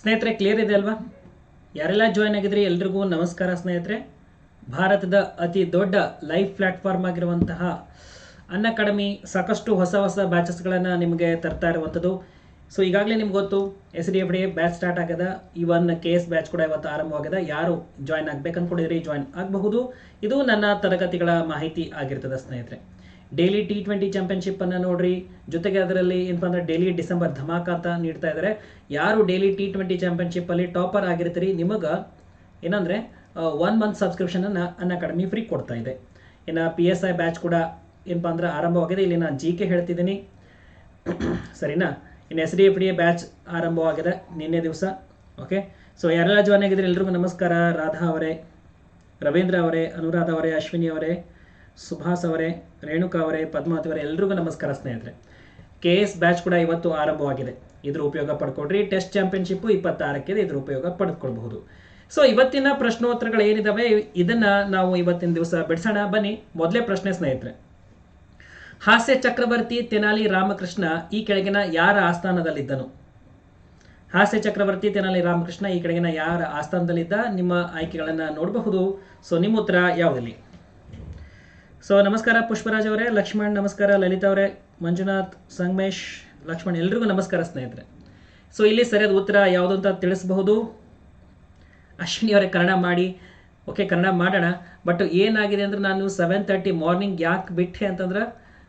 ಸ್ನೇಹಿತರೆ ಕ್ಲಿಯರ್ ಇದೆ ಅಲ್ವಾ? ಯಾರೆಲ್ಲ ಜಾಯ್ನ್ ಆಗಿದ್ರಿ, ಎಲ್ರಿಗೂ ನಮಸ್ಕಾರ ಸ್ನೇಹಿತರೆ. ಭಾರತದ ಅತಿ ದೊಡ್ಡ ಲೈವ್ ಪ್ಲಾಟ್ಫಾರ್ಮ್ ಆಗಿರುವಂತಹ ಅನ್ ಅಕಾಡೆಮಿ ಸಾಕಷ್ಟು ಹೊಸ ಹೊಸ ಬ್ಯಾಚಸ್ಗಳನ್ನು ನಿಮಗೆ ತರ್ತಾ ಇರುವಂಥದ್ದು. ಸೊ ಈಗಾಗಲೇ ನಿಮ್ಗೆ ಗೊತ್ತು S D F D batch start ಆಗ್ಯದ. ಇವನ್ ಕೆ ಎಸ್ ಬ್ಯಾಚ್ ಕೂಡ ಇವತ್ತು ಆರಂಭವಾಗಿದೆ ಯಾರು ಜಾಯ್ನ್ ಆಗ್ಬೇಕು ಅನ್ಕೊಂಡಿದ್ರಿ ಜಾಯ್ನ್ ಆಗಬಹುದು. ಇದು ನನ್ನ ತರಗತಿಗಳ ಮಾಹಿತಿ ಆಗಿರ್ತದೆ ಸ್ನೇಹಿತರೆ. ಡೈಲಿ ಟಿ ಟ್ವೆಂಟಿ ಚಾಂಪಿಯನ್ಶಿಪ್ ಅನ್ನ ನೋಡ್ರಿ. ಜೊತೆಗೆ ಅದರಲ್ಲಿ ಏನಪ್ಪ ಅಂದ್ರೆ ಡೈಲಿ ಡಿಸೆಂಬರ್ ಧಮಾಕ ಅಂತ ನೀಡ್ತಾ ಇದ್ದಾರೆ ಯಾರು ಡೈಲಿ ಟಿ ಟ್ವೆಂಟಿ ಚಾಂಪಿಯನ್ಶಿಪ್ ಅಲ್ಲಿ ಟಾಪರ್ ಆಗಿರ್ತೀರಿ, ನಿಮಗೆ ಏನಂದ್ರೆ ಒನ್ ಮಂತ್ ಸಬ್ಸ್ಕ್ರಿಪ್ಷನ್ ಅನ್ನ ಅನ್ ಅಕಾಡೆಮಿ ಫ್ರೀ ಕೊಡ್ತಾ ಇದೆ. ಇನ್ನು ಪಿ ಎಸ್ ಐ ಬ್ಯಾಚ್ ಕೂಡ ಏನಪ್ಪ ಅಂದ್ರೆ ಆರಂಭವಾಗಿದೆ. ಇಲ್ಲಿ ನಾನು ಜಿ ಕೆ ಹೇಳ್ತಿದ್ದೀನಿ. ಸರಿನಾ? ಇನ್ನು S D F D A batch ಆರಂಭವಾಗಿದೆ ನಿನ್ನೆ ದಿವಸ. ಓಕೆ ಸೊ ಯಾರೆಲ್ಲ ಜಾಯ್ನ್ ಆಗಿದ್ರೆ ಎಲ್ರಿಗೂ ನಮಸ್ಕಾರ. ರಾಧಾ ಅವರೇ, ರವೀಂದ್ರ ಅವರೇ, ಅನುರಾಧ ಅವರೇ, ಅಶ್ವಿನಿ ಅವರೇ. ಸುಭಾಸ್ ಅವರೇ, ರೇಣುಕಾ ಅವರೇ, ಪದ್ಮಾವತಿ ಅವರೇ, ಎಲ್ರಿಗೂ ನಮಸ್ಕಾರ ಸ್ನೇಹಿತರೆ. ಕೆ ಎಸ್ ಬ್ಯಾಚ್ ಕೂಡ ಇವತ್ತು ಆರಂಭವಾಗಿದೆ. ಇದ್ರ ಉಪಯೋಗ ಪಡ್ಕೊಡ್ರಿ ಟೆಸ್ಟ್ ಚಾಂಪಿಯನ್ಶಿಪ್ ಇಪ್ಪತ್ತಾರಕ್ಕೆ ಇದ್ರ ಉಪಯೋಗ ಪಡೆದುಕೊಳ್ಬಹುದು ಸೊ ಇವತ್ತಿನ ಪ್ರಶ್ನೋತ್ತರಗಳು ಏನಿದಾವೆ? ಇದನ್ನ ನಾವು ಇವತ್ತಿನ ದಿವಸ ಬಿಡಿಸೋಣ. ಬನ್ನಿ, ಮೊದಲೇ ಪ್ರಶ್ನೆ ಸ್ನೇಹಿತರೆ. ಹಾಸ್ಯ ಚಕ್ರವರ್ತಿ ತೆನಾಲಿ ರಾಮಕೃಷ್ಣ ಈ ಕೆಳಗಿನ ಯಾರ ಆಸ್ಥಾನದಲ್ಲಿದ್ದನು? ಹಾಸ್ಯ ಚಕ್ರವರ್ತಿ ತೆನಾಲಿ ರಾಮಕೃಷ್ಣ ಈ ಕೆಳಗಿನ ಯಾರ ಆಸ್ಥಾನದಲ್ಲಿದ್ದ? ನಿಮ್ಮ ಆಯ್ಕೆಗಳನ್ನು ನೋಡಬಹುದು. ಸೊ ನಿಮ್ಮ ಉತ್ತರ ಯಾವುದಲ್ಲಿ? ಸೊ ನಮಸ್ಕಾರ ಪುಷ್ಪರಾಜ್ ಅವರೇ, ಲಕ್ಷ್ಮಣ್ ನಮಸ್ಕಾರ, ಲಲಿತಾ ಅವರೇ, ಮಂಜುನಾಥ್, ಸಂಗಮೇಶ್, ಲಕ್ಷ್ಮಣ್, ಎಲ್ರಿಗೂ ನಮಸ್ಕಾರ ಸ್ನೇಹಿತರೆ. ಸೊ ಇಲ್ಲಿ ಸರಿಯಾದ ಉತ್ತರ ಯಾವುದು ಅಂತ ತಿಳಿಸಬಹುದು? ಅಶ್ವಿನಿ ಅವರೇ, ಕನ್ನಡ ಮಾಡಿ. ಓಕೆ ಕನ್ನಡ ಮಾಡೋಣ. ಬಟ್ ಏನಾಗಿದೆ ಅಂದ್ರೆ ನಾನು ಸೆವೆನ್ ತರ್ಟಿ ಮಾರ್ನಿಂಗ್ ಯಾಕೆ ಬಿಟ್ಟೆ ಅಂತಂದ್ರೆ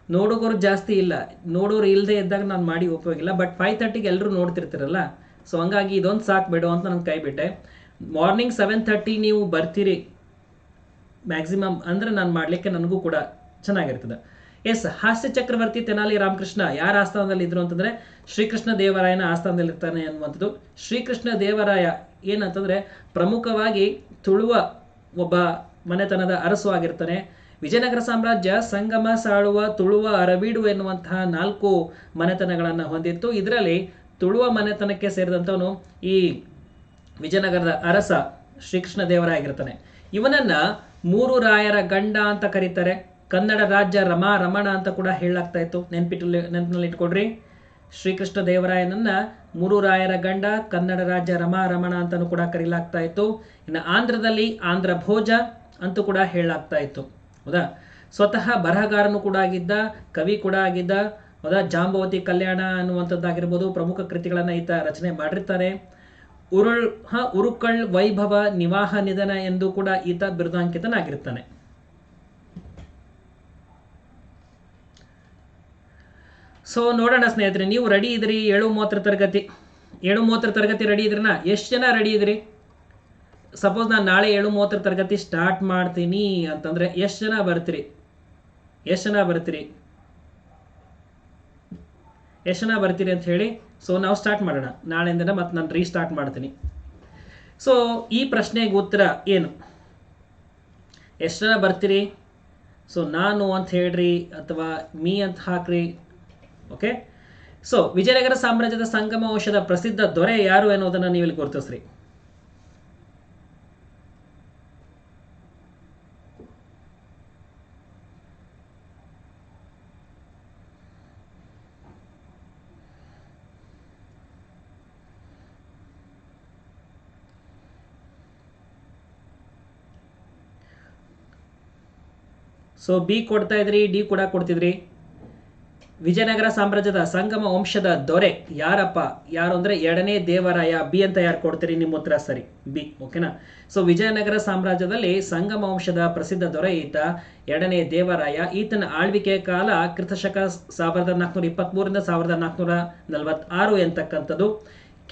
ನೋಡೋರು ಜಾಸ್ತಿ ಇಲ್ಲ. ನೋಡೋರು ಇಲ್ಲದೆ ಇದ್ದಾಗ ನಾನು ಮಾಡಿ ಉಪಯೋಗಿಲ್ಲ ಬಟ್ ಫೈವ್ ತರ್ಟಿಗೆ ಎಲ್ಲರೂ ನೋಡ್ತಿರ್ತೀರಲ್ಲ. ಸೊ ಹಂಗಾಗಿ ಇದೊಂದು ಸಾಕು ಬಿಡು ಅಂತ ನಾನು ಕೈ ಬಿಟ್ಟೆ. ಮಾರ್ನಿಂಗ್ ಸೆವೆನ್ ತರ್ಟಿ ನೀವು ಬರ್ತೀರಿ. ಮ್ಯಾಕ್ಸಿಮಮ್ ಅಂದ್ರೆ ನಾನು ಮಾಡಲಿಕ್ಕೆ ನನಗೂ ಕೂಡ ಚೆನ್ನಾಗಿರ್ತದೆ. ಎಸ್ ಹಾಸ್ಯ ಚಕ್ರವರ್ತಿ ತೆನಾಲಿ ರಾಮಕೃಷ್ಣ ಯಾರ ಆಸ್ಥಾನದಲ್ಲಿ ಇದ್ರು ಅಂತಂದ್ರೆ ಶ್ರೀಕೃಷ್ಣ ದೇವರಾಯನ ಆಸ್ಥಾನದಲ್ಲಿ ಇರ್ತಾನೆ ಅನ್ನುವಂಥದ್ದು. ಶ್ರೀಕೃಷ್ಣ ದೇವರಾಯ ಏನಂತಂದರೆ ಪ್ರಮುಖವಾಗಿ ತುಳುವ ಒಬ್ಬ ಮನೆತನದ ಅರಸು ಆಗಿರ್ತಾನೆ. ವಿಜಯನಗರ ಸಾಮ್ರಾಜ್ಯ ಸಂಗಮ, ಸಾಳುವ, ತುಳುವ, ಅರಬೀಡು ಎನ್ನುವಂತಹ ನಾಲ್ಕು ಮನೆತನಗಳನ್ನು ಹೊಂದಿತ್ತು. ಇದರಲ್ಲಿ ತುಳುವ ಮನೆತನಕ್ಕೆ ಸೇರಿದಂಥವನು ಈ ವಿಜಯನಗರದ ಅರಸ ಶ್ರೀಕೃಷ್ಣ ದೇವರಾಯ ಆಗಿರ್ತಾನೆ. ಇವನನ್ನ ಮೂರು ರಾಯರ ಗಂಡ ಅಂತ ಕರೀತಾರೆ. ಕನ್ನಡ ರಾಜ್ಯ ರಮಾ ರಮಣ ಅಂತ ಕೂಡ ಹೇಳಾಗ್ತಾ ಇತ್ತು. ನೆನ್ಪಿಟ್ಟು ನೆನಪಿನಲ್ಲಿ ಇಟ್ಕೊಡ್ರಿ ಶ್ರೀಕೃಷ್ಣ ದೇವರಾಯನನ್ನ ಮೂರು ರಾಯರ ಗಂಡ, ಕನ್ನಡ ರಾಜ್ಯ ರಮಾ ರಮಣ ಅಂತಾನು ಕೂಡ ಕರೀಲಾಗ್ತಾ ಇತ್ತು. ಇನ್ನು ಆಂಧ್ರದಲ್ಲಿ ಆಂಧ್ರ ಭೋಜ ಅಂತೂ ಕೂಡ ಹೇಳಾಗ್ತಾ ಇತ್ತು. ಹೌದಾ? ಸ್ವತಃ ಬರಹಗಾರನು ಕೂಡ ಆಗಿದ್ದ, ಕವಿ ಕೂಡ ಆಗಿದ್ದ, ಹೌದಾ? ಜಾಂಬವತಿ ಕಲ್ಯಾಣ ಅನ್ನುವಂಥದ್ದಾಗಿರ್ಬೋದು, ಪ್ರಮುಖ ಕೃತಿಗಳನ್ನು ಈತ ರಚನೆ ಮಾಡಿರ್ತಾರೆ. ಉರುಳ್, ಹ, ಉರುಕಳ್ ವೈಭವ ನಿವಾಹ ನಿಧನ ಎಂದು ಕೂಡ ಈತ ಬಿರುದಾಂಕಿತನಾಗಿರ್ತಾನೆ. ಸೊ ನೋಡೋಣ ಸ್ನೇಹಿತರೆ, ನೀವು ರೆಡಿ ಇದ್ರಿ, ಏಳು ಮೂವತ್ತರ ತರಗತಿ. ಏಳು ಮೂವತ್ತರ ತರಗತಿ ರೆಡಿ ಇದ್ರನಾ ಎಷ್ಟು ಜನ ರೆಡಿ ಇದ್ರಿ? ಸಪೋಸ್ ನಾನು ನಾಳೆ ಏಳು ಮೂವತ್ತರ ತರಗತಿ ಸ್ಟಾರ್ಟ್ ಮಾಡ್ತೀನಿ ಅಂತಂದ್ರೆ ಎಷ್ಟು ಜನ ಬರ್ತೀರಿ? ಎಷ್ಟು ಜನ ಬರ್ತೀರಿ? ಎಷ್ಟು ಜನ ಬರ್ತೀರಿ ಅಂತ ಹೇಳಿ ಸೊ ನಾವು ಸ್ಟಾರ್ಟ್ ಮಾಡೋಣ. ನಾಳೆಯಿಂದ ಮತ್ತೆ ನಾನು ರೀಸ್ಟಾರ್ಟ್ ಮಾಡ್ತೀನಿ. ಸೊ ಈ ಪ್ರಶ್ನೆಗೆ ಉತ್ತರ ಏನು? ಎಷ್ಟು ಜನ ಬರ್ತೀರಿ? ಸೊ ನಾನು ಅಂತ ಹೇಳ್ರಿ ಅಥವಾ ಮೀ ಅಂತ ಹಾಕ್ರಿ. ಓಕೆ ಸೊ ವಿಜಯನಗರ ಸಾಮ್ರಾಜ್ಯದ ಸಂಗಮ ವಂಶದ ಪ್ರಸಿದ್ಧ ದೊರೆ ಯಾರು ಅನ್ನೋದನ್ನ ನೀವು ಇಲ್ಲಿ ಗುರುತಿಸ್ರಿ. ಸೊ ಬಿ ಕೊಡ್ತಾ ಇದ್ರಿ ಡಿ ಕೂಡ ಕೊಡ್ತಿದ್ರಿ. ವಿಜಯನಗರ ಸಾಮ್ರಾಜ್ಯದ ಸಂಗಮ ವಂಶದ ದೊರೆ ಯಾರಪ್ಪ? ಯಾರು ಅಂದ್ರೆ ಎರಡನೇ ದೇವರಾಯ ಬಿ ಅಂತ ಯಾರು ಕೊಡ್ತೀರಿ ನಿಮ್ಮ ಉತ್ತರ? ಸರಿ, ಬಿ, ಓಕೆನಾ? ಸೊ ವಿಜಯನಗರ ಸಾಮ್ರಾಜ್ಯದಲ್ಲಿ ಸಂಗಮ ವಂಶದ ಪ್ರಸಿದ್ಧ ದೊರೆ ಈತ, ಎರಡನೇ ದೇವರಾಯ. ಈತನ ಆಳ್ವಿಕೆ ಕಾಲ ಕ್ರಿತಶಕ ಸಾವಿರದ ನಾಲ್ಕುನೂರ ಇಪ್ಪತ್ಮೂರಿಂದ ಸಾವಿರದ ನಾಲ್ಕುನೂರ ನಲವತ್ತಾರು ಎಂತಕ್ಕಂಥದ್ದು.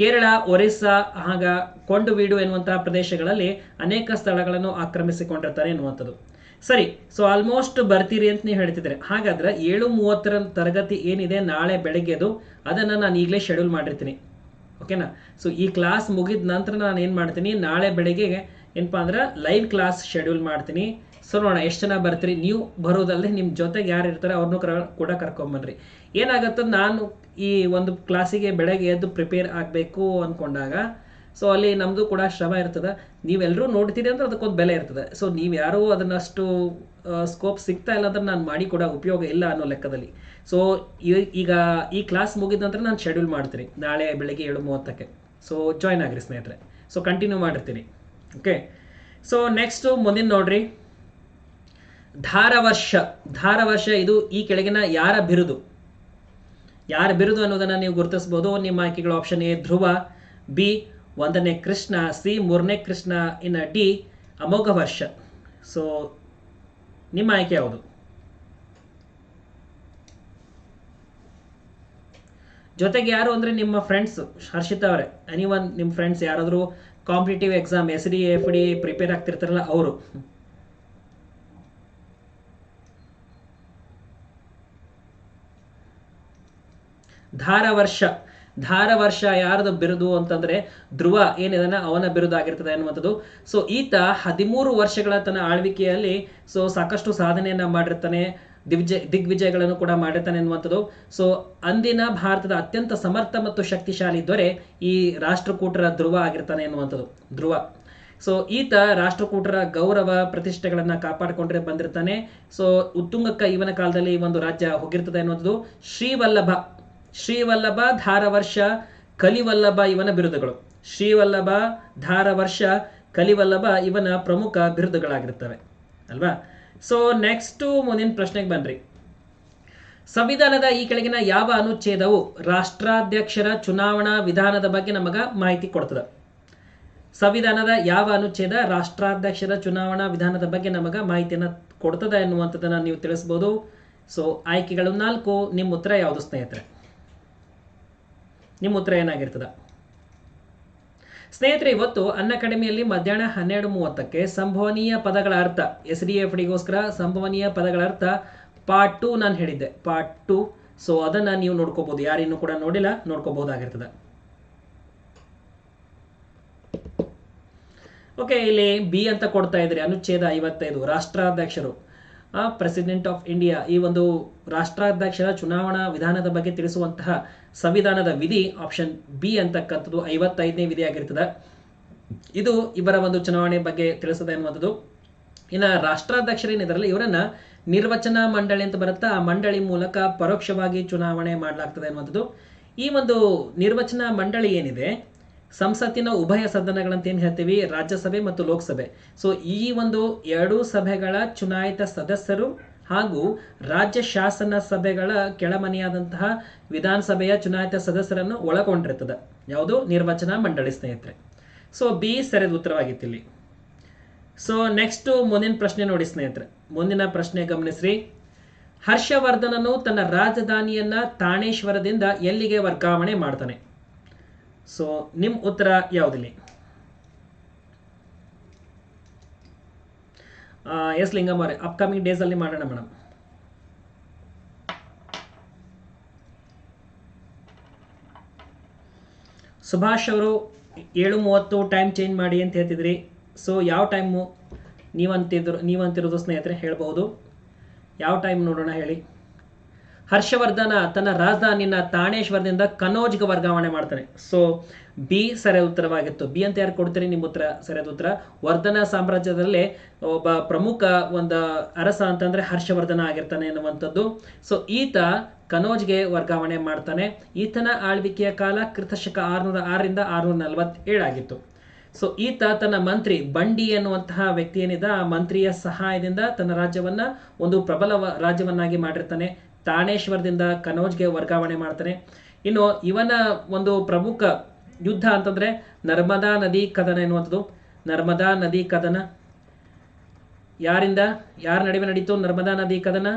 ಕೇರಳ, ಒರಿಸ್ಸಾ ಹಾಗ ಕೊಂಡುವೀಡು ಎನ್ನುವಂತಹ ಪ್ರದೇಶಗಳಲ್ಲಿ ಅನೇಕ ಸ್ಥಳಗಳನ್ನು ಆಕ್ರಮಿಸಿಕೊಂಡಿರ್ತಾರೆ ಎನ್ನುವಂಥದ್ದು. ಸರಿ ಸೊ ಆಲ್ಮೋಸ್ಟ್ ಬರ್ತೀರಿ ಅಂತ ನೀವು ಹೇಳ್ತಿದ್ರೆ. ಹಾಗಾದ್ರೆ ಏಳು ಮೂವತ್ತರ ತರಗತಿ ಏನಿದೆ, ನಾಳೆ ಬೆಳಗ್ಗೆದು ಅದನ್ನು ನಾನು ಈಗಲೇ ಶೆಡ್ಯೂಲ್ ಮಾಡಿರ್ತೀನಿ. ಓಕೆನಾ ಸೊ ಈ ಕ್ಲಾಸ್ ಮುಗಿದ ನಂತರ ನಾನು ಏನು ಮಾಡ್ತೀನಿ, ನಾಳೆ ಬೆಳಗ್ಗೆ ಏನಪ್ಪ ಅಂದ್ರೆ ಲೈವ್ ಕ್ಲಾಸ್ ಶೆಡ್ಯೂಲ್ ಮಾಡ್ತೀನಿ. ಸೊ ನೋಡೋಣ, ಎಷ್ಟು ಜನ ಬರ್ತೀರಿ? ನೀವು ಬರೋದಲ್ಲದೆ ನಿಮ್ಮ ಜೊತೆಗೆ ಯಾರು ಇರ್ತಾರೆ ಅವ್ರನ್ನೂ ಕರ, ಕೂಡ ಕರ್ಕೊಂಬನ್ರಿ ಏನಾಗುತ್ತೆ ನಾನು ಈ ಒಂದು ಕ್ಲಾಸಿಗೆ ಬೆಳಗ್ಗೆ ಎದ್ದು ಪ್ರಿಪೇರ್ ಆಗಬೇಕು ಅಂದ್ಕೊಂಡಾಗ ಸೊ ಅಲ್ಲಿ ನಮ್ಮದು ಕೂಡ ಶ್ರಮ ಇರ್ತದೆ. ನೀವೆಲ್ಲರೂ ನೋಡ್ತೀರಿ ಅಂದ್ರೆ ಅದಕ್ಕೊಂದು ಬೆಲೆ ಇರ್ತದೆ. ಸೊ ನೀವು ಯಾರೂ ಅದನ್ನಷ್ಟು ಸ್ಕೋಪ್ ಸಿಗ್ತಾ ಇಲ್ಲ ಅಂದ್ರೆ ನಾನು ಮಾಡಿ ಕೂಡ ಉಪಯೋಗ ಇಲ್ಲ ಅನ್ನೋ ಲೆಕ್ಕದಲ್ಲಿ. ಸೊ ಈಗ ಈ ಕ್ಲಾಸ್ ಮುಗಿದ ನಂತರ ನಾನು ಶೆಡ್ಯೂಲ್ ಮಾಡ್ತೀನಿ. ನಾಳೆ ಬೆಳಗ್ಗೆ ಏಳು ಮೂವತ್ತಕ್ಕೆ ಸೊ ಜಾಯ್ನ್ ಆಗಿರಿ ಸ್ನೇಹಿತರೆ. ಸೊ ಕಂಟಿನ್ಯೂ ಮಾಡಿರ್ತೀನಿ. ಓಕೆ ಸೊ ನೆಕ್ಸ್ಟು ಮುಂದಿನ ನೋಡ್ರಿ. ಧಾರವರ್ಷ. ಧಾರವರ್ಷ ಇದು ಈ ಕೆಳಗಿನ ಯಾರ ಬಿರುದು? ಯಾರ ಬಿರುದು ಅನ್ನೋದನ್ನು ನೀವು ಗುರುತಿಸ್ಬೋದು. ನಿಮ್ಮ ಆಯ್ಕೆಗಳ ಆಪ್ಷನ್ ಎ, ಧ್ರುವ. ಬಿ ಒಂದನೇ ಕೃಷ್ಣ ಸಿ ಮೂರನೇ ಕೃಷ್ಣ ಇನ್ನು ಡಿ ಅಮೋಘ ವರ್ಷ ಸೊ ನಿಮ್ಮ ಆಯ್ಕೆ ಯಾವುದು? ಜೊತೆಗೆ ಯಾರು ಅಂದರೆ ನಿಮ್ಮ ಫ್ರೆಂಡ್ಸ್ ಹರ್ಷಿತ ಅವರೇ. ಎನಿ ಒನ್ ನಿಮ್ಮ ಫ್ರೆಂಡ್ಸ್ ಯಾರಾದರೂ competitive exam S D F D prepare ಆಗ್ತಿರ್ತಾರಲ್ಲ ಅವರು. ಧಾರವರ್ಷ. ಧಾರವರ್ಷ ಯಾರದು ಬಿರುದು ಅಂತಂದ್ರೆ ಧ್ರುವ ಏನಿದಾನ ಅವನ ಬಿರುದು ಆಗಿರ್ತದೆ ಅನ್ನುವಂಥದ್ದು. ಸೊ ಈತ ಹದಿಮೂರು ವರ್ಷಗಳ ತನ್ನ ಆಳ್ವಿಕೆಯಲ್ಲಿ ಸೊ ಸಾಕಷ್ಟು ಸಾಧನೆಯನ್ನ ಮಾಡಿರ್ತಾನೆ ದಿಗ್ವಿಜಯ ದಿಗ್ವಿಜಯಗಳನ್ನು ಕೂಡ ಮಾಡಿರ್ತಾನೆ ಅನ್ನುವಂಥದ್ದು. ಸೊ ಅಂದಿನ ಭಾರತದ ಅತ್ಯಂತ ಸಮರ್ಥ ಮತ್ತು ಶಕ್ತಿಶಾಲಿ ದೊರೆ ಈ ರಾಷ್ಟ್ರಕೂಟರ ಧ್ರುವ ಆಗಿರ್ತಾನೆ ಅನ್ನುವಂಥದ್ದು. ಧ್ರುವ. ಸೊ ಈತ ರಾಷ್ಟ್ರಕೂಟರ ಗೌರವ ಪ್ರತಿಷ್ಠೆಗಳನ್ನ ಕಾಪಾಡಿಕೊಂಡ್ರೆ ಬಂದಿರ್ತಾನೆ. ಸೊ ಉತ್ತುಂಗಕ್ಕ ಇವನ ಕಾಲದಲ್ಲಿ ಈ ಒಂದು ರಾಜ್ಯ ಹೋಗಿರ್ತದೆ ಅನ್ನುವಂಥದ್ದು. ಶ್ರೀವಲ್ಲಭ ಶ್ರೀವಲ್ಲಭ, ಧಾರವರ್ಷ, ಕಲಿವಲ್ಲಭ ಇವನ ಬಿರುದುಗಳು. ಶ್ರೀವಲ್ಲಭ, ಧಾರವರ್ಷ, ಕಲಿವಲ್ಲಭ ಇವನ ಪ್ರಮುಖ ಬಿರುದುಗಳಾಗಿರ್ತವೆ ಅಲ್ವಾ? ಸೊ ನೆಕ್ಸ್ಟ್ ಮುಂದಿನ ಪ್ರಶ್ನೆಗೆ ಬನ್ರಿ. ಸಂವಿಧಾನದ ಈ ಕೆಳಗಿನ ಯಾವ ಅನುಚ್ಛೇದವು ರಾಷ್ಟ್ರಾಧ್ಯಕ್ಷರ ಚುನಾವಣಾ ವಿಧಾನದ ಬಗ್ಗೆ ನಮಗ ಮಾಹಿತಿ ಕೊಡ್ತದೆ? ಸಂವಿಧಾನದ ಯಾವ ಅನುಚ್ಛೇದ ರಾಷ್ಟ್ರಾಧ್ಯಕ್ಷರ ಚುನಾವಣಾ ವಿಧಾನದ ಬಗ್ಗೆ ನಮಗ ಮಾಹಿತಿಯನ್ನು ಕೊಡ್ತದೆ ಎನ್ನುವಂಥದ್ದನ್ನು ನೀವು ತಿಳಿಸ್ಬೋದು. ಸೊ ಆಯ್ಕೆಗಳು ನಾಲ್ಕು, ನಿಮ್ಮ ಉತ್ತರ ಯಾವುದು ಸ್ನೇಹಿತರೆ? ನಿಮ್ಮ ಉತ್ತರ ಏನಾಗಿರ್ತದ? ಸ್ನೇಹಿತರೆ, ಇವತ್ತು ಅನ್ನ ಅಕಾಡೆಮಿಯಲ್ಲಿ ಮಧ್ಯಾಹ್ನ ಹನ್ನೆರಡು ಮೂವತ್ತಕ್ಕೆ ಸಂಭವನೀಯ ಪದಗಳ ಅರ್ಥ, ಎಸ್ ಡಿ ಎಫ್ ಡಿಗೋಸ್ಕರ ಸಂಭವನೀಯ ಪದಗಳ ಅರ್ಥ ಪಾರ್ಟ್ ಟು ನಾನು ಹೇಳಿದ್ದೆ. ಪಾರ್ಟ್ ಟು ಸೊ ಅದನ್ನ ನೀವು ನೋಡ್ಕೋಬಹುದು ಯಾರಿನ್ನೂ ಕೂಡ ನೋಡಿಲ್ಲ ನೋಡ್ಕೋಬಹುದಾಗಿರ್ತದೆ ಓಕೆ ಇಲ್ಲಿ ಬಿ ಅಂತ ಕೊಡ್ತಾ ಇದ್ರಿ. ಅನುಚ್ಛೇದ ಐವತ್ತೈದು. ರಾಷ್ಟ್ರಾಧ್ಯಕ್ಷರು. ಪ್ರೆಸಿಡೆಂಟ್ ಆಫ್ ಇಂಡಿಯಾ ಈ ಒಂದು ರಾಷ್ಟ್ರಾಧ್ಯಕ್ಷರ ಚುನಾವಣಾ ವಿಧಾನದ ಬಗ್ಗೆ ತಿಳಿಸುವಂತಹ ಸಂವಿಧಾನದ ವಿಧಿ ಆಪ್ಷನ್ ಬಿ ಅಂತಕ್ಕಂಥದ್ದು ಐವತ್ತೈದನೇ ವಿಧಿ ಆಗಿರ್ತದೆ ಇದು ಇವರ ಒಂದು ಚುನಾವಣೆ ಬಗ್ಗೆ ತಿಳಿಸದೆ ಅನ್ನುವಂಥದ್ದು. ಇನ್ನು ರಾಷ್ಟ್ರಾಧ್ಯಕ್ಷರೇನು ಇದರಲ್ಲ ಇವರನ್ನ ನಿರ್ವಚನ ಮಂಡಳಿ ಅಂತ ಬರುತ್ತಾ, ಆ ಮಂಡಳಿ ಮೂಲಕ ಪರೋಕ್ಷವಾಗಿ ಚುನಾವಣೆ ಮಾಡಲಾಗ್ತದೆ ಅನ್ನುವಂಥದ್ದು. ಈ ಒಂದು ನಿರ್ವಚನ ಮಂಡಳಿ ಏನಿದೆ ಸಂಸತ್ತಿನ ಉಭಯ ಸದನಗಳಂತ ಏನು ಹೇಳ್ತೀವಿ? ರಾಜ್ಯಸಭೆ ಮತ್ತು ಲೋಕಸಭೆ. ಸೊ ಈ ಒಂದು ಎರಡೂ ಸಭೆಗಳ ಚುನಾಯಿತ ಸದಸ್ಯರು ಹಾಗೂ ರಾಜ್ಯ ಶಾಸನ ಸಭೆಗಳ ಕೆಳಮನೆಯಾದಂತಹ ವಿಧಾನಸಭೆಯ ಚುನಾಯಿತ ಸದಸ್ಯರನ್ನು ಒಳಗೊಂಡಿರ್ತದೆ. ಯಾವುದು? ನಿರ್ವಚನ ಮಂಡಳಿ ಸ್ನೇಹಿತರೆ. ಸೊ ಬಿ ಸರಿದ ಉತ್ತರವಾಗಿತ್ತು ಇಲ್ಲಿ ಸೊ ನೆಕ್ಸ್ಟ್ ಮುಂದಿನ ಪ್ರಶ್ನೆ ನೋಡಿ ಸ್ನೇಹಿತರೆ. ಮುಂದಿನ ಪ್ರಶ್ನೆ ಗಮನಿಸ್ರಿ. ಹರ್ಷವರ್ಧನನು ತನ್ನ ರಾಜಧಾನಿಯನ್ನ ತಾಣೇಶ್ವರದಿಂದ ಎಲ್ಲಿಗೆ ವರ್ಗಾವಣೆ ಮಾಡ್ತಾನೆ? ಸೊ ನಿಮ್ಮ ಉತ್ತರ ಯಾವುದಿಲ್ಲಿ ಎಸ್ ಅವರೇ ಅಪ್ಕಮಿಂಗ್ ಡೇಸ್ ಅಲ್ಲಿ ಮಾಡೋಣ ಮೇಡಮ್ ಸುಭಾಷ್ ಅವರು ಏಳು ಮೂವತ್ತು ಟೈಮ್ ಚೇಂಜ್ ಮಾಡಿ ಅಂತ ಹೇಳ್ತಿದ್ರಿ. ಸೊ ಯಾವ ಟೈಮು ನೀವಂತಿದ್ರು, ನೀವಂತಿರೋದು ಸ್ನೇಹಿತರೆ ಹೇಳ್ಬೋದು ಯಾವ ಟೈಮ್ ನೋಡೋಣ ಹೇಳಿ. ಹರ್ಷವರ್ಧನ ತನ್ನ ರಾಜಧಾನಿನ ತಾಣೇಶ್ವರದಿಂದ ಕನೋಜ್ಗೆ ವರ್ಗಾವಣೆ ಮಾಡ್ತಾನೆ. ಸೊ ಬಿ ಸರಿಯಾದ ಉತ್ತರವಾಗಿತ್ತು. ಬಿ ಅಂತ ಯಾರು ಕೊಡ್ತೀರಿ? ನಿಮ್ಮ ಉತ್ತರ ಸರಿಯಾದ ಉತ್ತರ. ವರ್ಧನ ಸಾಮ್ರಾಜ್ಯದಲ್ಲಿ ಒಬ್ಬ ಪ್ರಮುಖ ಒಂದು ಅರಸ ಅಂತಂದ್ರೆ ಹರ್ಷವರ್ಧನ ಆಗಿರ್ತಾನೆ ಎನ್ನುವಂಥದ್ದು. ಸೊ ಈತ ಕನೋಜ್ಗೆ ವರ್ಗಾವಣೆ ಮಾಡ್ತಾನೆ. ಈತನ ಆಳ್ವಿಕೆಯ ಕಾಲ ಕ್ರಿತಶಕ ಆರುನೂರ ಆರರಿಂದ ಆರುನೂರ ನಲವತ್ತೇಳು ಆಗಿತ್ತು. ಸೊ ಈತ ತನ್ನ ಮಂತ್ರಿ ಬಂಡಿ ಎನ್ನುವಂತಹ ವ್ಯಕ್ತಿ ಏನಿದೆ? ಆ ಮಂತ್ರಿಯ ಸಹಾಯದಿಂದ ತನ್ನ ರಾಜ್ಯವನ್ನ ಒಂದು ಪ್ರಬಲ ರಾಜ್ಯವನ್ನಾಗಿ ಮಾಡಿರ್ತಾನೆ. ತಾಣೇಶ್ವರದಿಂದ ಕನೋಜ್ಗೆ ವರ್ಗಾವಣೆ ಮಾಡ್ತಾನೆ ಇನ್ನು ಇವನ ಒಂದು ಪ್ರಮುಖ ಯುದ್ಧ ಅಂತಂದ್ರೆ ನರ್ಮದಾ ನದಿ ಕದನ ಎನ್ನುವಂಥದ್ದು. ನರ್ಮದಾ ನದಿ ಕದನ. ಯಾರಿಂದ? ಯಾರ ನಡುವೆ ನಡೀತು ನರ್ಮದಾ ನದಿ ಕದನ?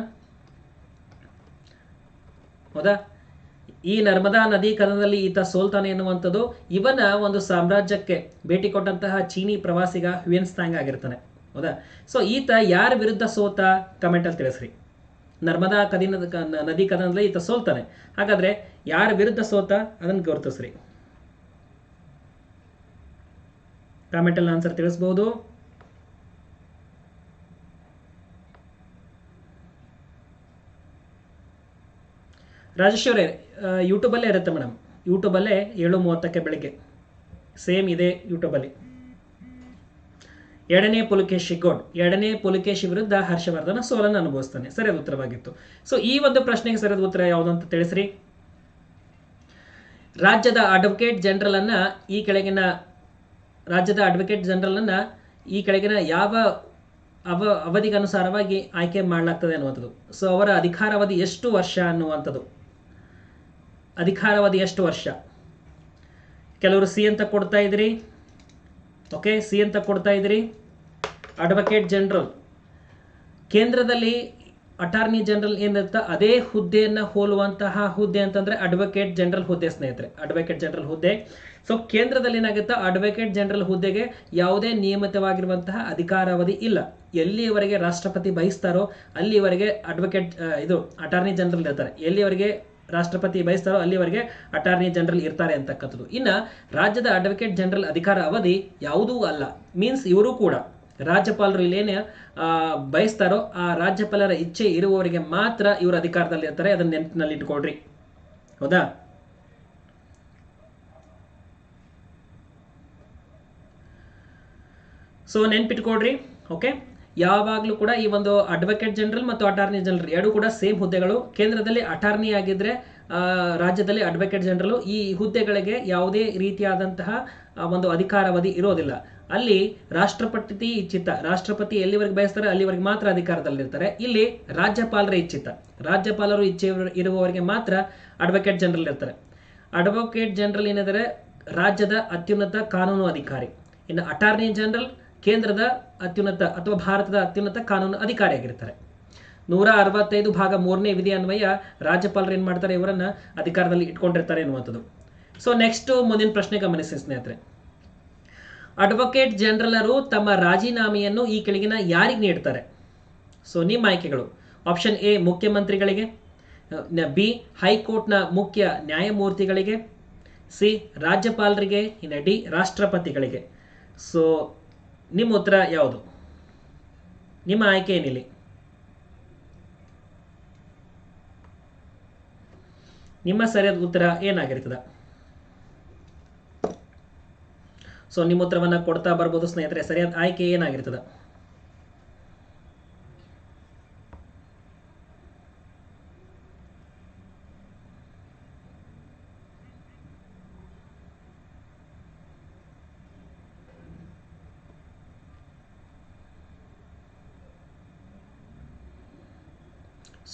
ಹೌದಾ? ಈ ನರ್ಮದಾ ನದಿ ಕದನದಲ್ಲಿ ಈತ ಸೋಲ್ತಾನೆ ಎನ್ನುವಂಥದ್ದು ಇವನ ಒಂದು ಸಾಮ್ರಾಜ್ಯಕ್ಕೆ ಭೇಟಿ ಕೊಟ್ಟಂತಹ ಚೀನಿ ಪ್ರವಾಸಿಗ ಹ್ಯೂಯನ್ಸ್ತಾಂಗ್ ಆಗಿರ್ತಾನೆ. ಹೌದಾ? ಸೊ ಈತ ಯಾರ ವಿರುದ್ಧ ಸೋತ? ಕಮೆಂಟ್ ಅಲ್ಲಿ ತಿಳಿಸ್ರಿ. ನರ್ಮದಾ ಕದಿನ ಕ- ನದಿ ಕದನದಲ್ಲಿ ಈತ ಸೋಲ್ತಾನೆ. ಹಾಗಾದ್ರೆ ಯಾರ ವಿರುದ್ಧ ಸೋತ ಅದನ್ನು ಗುರುತಿಸ್ರಿ. ಕಾಮೆಂಟ್ ಅಲ್ಲಿ ಆನ್ಸರ್ ತಿಳಿಸ್ಬೋದು. ರಾಜೇಶ್ ಅವರೇ ಯೂಟ್ಯೂಬಲ್ಲೇ ಇರುತ್ತೆ ಮೇಡಮ್. ಯೂಟ್ಯೂಬಲ್ಲೇ ಏಳು ಮೂವತ್ತಕ್ಕೆ ಬೆಳಿಗ್ಗೆ. ಸೇಮ್ ಇದೆ ಯೂಟ್ಯೂಬಲ್ಲಿ ಎರಡನೇ ಪುಲಕೇಶಿ ಗೌಡ್ ಎರಡನೇ ಪುಲಕೇಶಿ ವಿರುದ್ಧ ಹರ್ಷವರ್ಧನ ಸೋಲನ್ನು ಅನುಭವಿಸ್ತಾನೆ. ಸರಿಯಾದ ಉತ್ತರವಾಗಿತ್ತು. ಸೊ ಈ ಒಂದು ಪ್ರಶ್ನೆಗೆ ಸರಿಯಾದ ಉತ್ತರ ಯಾವುದು ಅಂತ ತಿಳಿಸ್ರಿ. ರಾಜ್ಯದ ಅಡ್ವೊಕೇಟ್ ಜನರಲ್ ಅನ್ನ ಈ ಕೆಳಗಿನ, ರಾಜ್ಯದ ಅಡ್ವೊಕೇಟ್ ಜನರಲ್ ಅನ್ನ ಈ ಕೆಳಗಿನ ಯಾವ ಅವ, ಅವಧಿಗನುಸಾರವಾಗಿ ಆಯ್ಕೆ ಮಾಡಲಾಗ್ತದೆ ಅನ್ನುವಂಥದ್ದು. ಸೊ ಅವರ ಅಧಿಕಾರಾವಧಿ ಎಷ್ಟು ವರ್ಷ ಅನ್ನುವಂಥದ್ದು. ಅಧಿಕಾರಾವಧಿ ಎಷ್ಟು ವರ್ಷ. ಕೆಲವರು ಸಿ ಅಂತ ಕೊಡ್ತಾ ಇದ್ರಿ. ಓಕೆ ಸಿ ಅಂತ ಕೊಡ್ತಾ ಇದ್ರಿ? ಅಡ್ವೊಕೇಟ್ ಜನರಲ್ ಕೇಂದ್ರದಲ್ಲಿ ಅಟಾರ್ನಿ ಜನರಲ್ ಏನಿರುತ್ತೆ ಅದೇ ಹುದ್ದೆಯನ್ನು ಹೋಲುವಂತಹ ಹುದ್ದೆ ಅಂತಂದ್ರೆ ಅಡ್ವೊಕೇಟ್ ಜನರಲ್ ಹುದ್ದೆ, ಸ್ನೇಹಿತರೆ. ಅಡ್ವೊಕೇಟ್ ಜನರಲ್ ಹುದ್ದೆ. ಸೊ ಕೇಂದ್ರದಲ್ಲಿ ಏನಾಗುತ್ತೆ ಅಡ್ವೊಕೇಟ್ ಜನರಲ್ ಹುದ್ದೆಗೆ ಯಾವುದೇ ನಿಯಮಿತವಾಗಿರುವಂತಹ ಅಧಿಕಾರಾವಧಿ ಇಲ್ಲ. ಎಲ್ಲಿಯವರೆಗೆ ರಾಷ್ಟ್ರಪತಿ ಬಯಸ್ತಾರೋ ಅಲ್ಲಿವರೆಗೆ ಅಡ್ವೊಕೇಟ್ ಇದು ಅಟಾರ್ನಿ ಜನರಲ್ ಇರ್ತಾರೆ. ಎಲ್ಲಿವರೆಗೆ ರಾಷ್ಟ್ರಪತಿ ಬಯಸ್ತಾರೋ ಅಲ್ಲಿವರೆಗೆ ಅಟಾರ್ನಿ ಜನರಲ್ ಇರ್ತಾರೆ ಅಂತಕ್ಕಂಥದ್ದು. ಇನ್ನು ರಾಜ್ಯದ ಅಡ್ವೊಕೇಟ್ ಜನರಲ್ ಅಧಿಕಾರ ಅವಧಿ ಯಾವುದೂ ಅಲ್ಲ. ಮೀನ್ಸ್ ಇವರು ಕೂಡ ರಾಜ್ಯಪಾಲರು ಇಲ್ಲೇನೆ ಬಯಸ್ತಾರೋ ಆ ರಾಜ್ಯಪಾಲರ ಇಚ್ಛೆ ಇರುವವರಿಗೆ ಮಾತ್ರ ಇವರು ಅಧಿಕಾರದಲ್ಲಿ ಇರ್ತಾರೆ, ಅದನ್ನ ನೆನಪಿನಲ್ಲಿ ಇಟ್ಕೊಳ್ರಿ ಹೌದಾ? ಸೊ ನೆನ್ಪಿಟ್ಕೊಡ್ರಿ ಓಕೆ ಯಾವಾಗಲೂ ಕೂಡ ಈ ಒಂದು ಅಡ್ವೊಕೇಟ್ ಜನರಲ್ ಮತ್ತು ಅಟಾರ್ನಿ ಜನರಲ್ ಎರಡು ಕೂಡ ಸೇಮ್ ಹುದ್ದೆಗಳು. ಕೇಂದ್ರದಲ್ಲಿ ಅಟಾರ್ನಿ ಆಗಿದ್ರೆ ರಾಜ್ಯದಲ್ಲಿ ಅಡ್ವೊಕೇಟ್ ಜನರಲ್ ಈ ಹುದ್ದೆಗಳಿಗೆ ಯಾವುದೇ ರೀತಿಯಾದಂತಹ ಒಂದು ಅಧಿಕಾರಾವಧಿ ಇರೋದಿಲ್ಲ. ಅಲ್ಲಿ ರಾಷ್ಟ್ರಪತಿ ಇಚ್ಛಿತ, ರಾಷ್ಟ್ರಪತಿ ಎಲ್ಲಿವರೆಗೆ ಬಯಸ್ತಾರೆ ಅಲ್ಲಿವರೆಗೆ ಮಾತ್ರ ಅಧಿಕಾರದಲ್ಲಿರ್ತಾರೆ. ಇಲ್ಲಿ ರಾಜ್ಯಪಾಲರ ಇಚ್ಛಿತ, ರಾಜ್ಯಪಾಲರು ಇಚ್ಛೆ ಇರುವ- ಇರುವವರಿಗೆ ಮಾತ್ರ ಅಡ್ವೊಕೇಟ್ ಜನರಲ್ ಇರ್ತಾರೆ. ಅಡ್ವೊಕೇಟ್ ಜನರಲ್ ಏನಿದ್ದಾರೆ? ರಾಜ್ಯದ ಅತ್ಯುನ್ನತ ಕಾನೂನು ಅಧಿಕಾರಿ. ಇನ್ನು ಅಟಾರ್ನಿ ಜನರಲ್ ಕೇಂದ್ರದ ಅತ್ಯುನ್ನತ ಅಥವಾ ಭಾರತದ ಅತ್ಯುನ್ನತ ಕಾನೂನು ಅಧಿಕಾರಿಯಾಗಿರ್ತಾರೆ ನೂರ ಅರವತ್ತೈದು ಭಾಗ ಮೂರನೇ ವಿಧಿ ಅನ್ವಯ ರಾಜ್ಯಪಾಲರು ಏನು ಮಾಡ್ತಾರೆ ಇವರನ್ನ ಅಧಿಕಾರದಲ್ಲಿ ಇಟ್ಕೊಂಡಿರ್ತಾರೆ ಎನ್ನುವಂಥದ್ದು. ಸೊ ನೆಕ್ಸ್ಟ್ ಮುಂದಿನ ಪ್ರಶ್ನೆ ಗಮನಿಸಿ ಸ್ನೇಹಿತರೆ. ಅಡ್ವೊಕೇಟ್ ಜನರಲರು ತಮ್ಮ ರಾಜೀನಾಮೆಯನ್ನು ಈ ಕೆಳಗಿನ ಯಾರಿಗೆ ನೀಡ್ತಾರೆ? ಸೊ ನಿಮ್ಮ ಆಯ್ಕೆಗಳು. ಆಪ್ಷನ್ ಎ ಮುಖ್ಯಮಂತ್ರಿಗಳಿಗೆ. ಬಿ ಹೈಕೋರ್ಟ್ನ ಮುಖ್ಯ ನ್ಯಾಯಮೂರ್ತಿಗಳಿಗೆ. ಸಿ ರಾಜ್ಯಪಾಲರಿಗೆ. ಇನ್ನು ಡಿ ರಾಷ್ಟ್ರಪತಿಗಳಿಗೆ. ಸೊ ನಿಮ್ಮ ಉತ್ತರ ಯಾವುದು? ನಿಮ್ಮ ಆಯ್ಕೆ ಏನಿಲ್ಲಿ ನಿಮ್ಮ ಸರಿಯಾದ ಉತ್ತರ ಏನಾಗಿರ್ತದ? ಸೊ ನಿಮ್ಮ ಉತ್ತರವನ್ನು ಕೊಡ್ತಾ ಬರ್ಬೋದು ಸ್ನೇಹಿತರೆ, ಸರಿಯಾದ ಆಯ್ಕೆ ಏನಾಗಿರ್ತದ?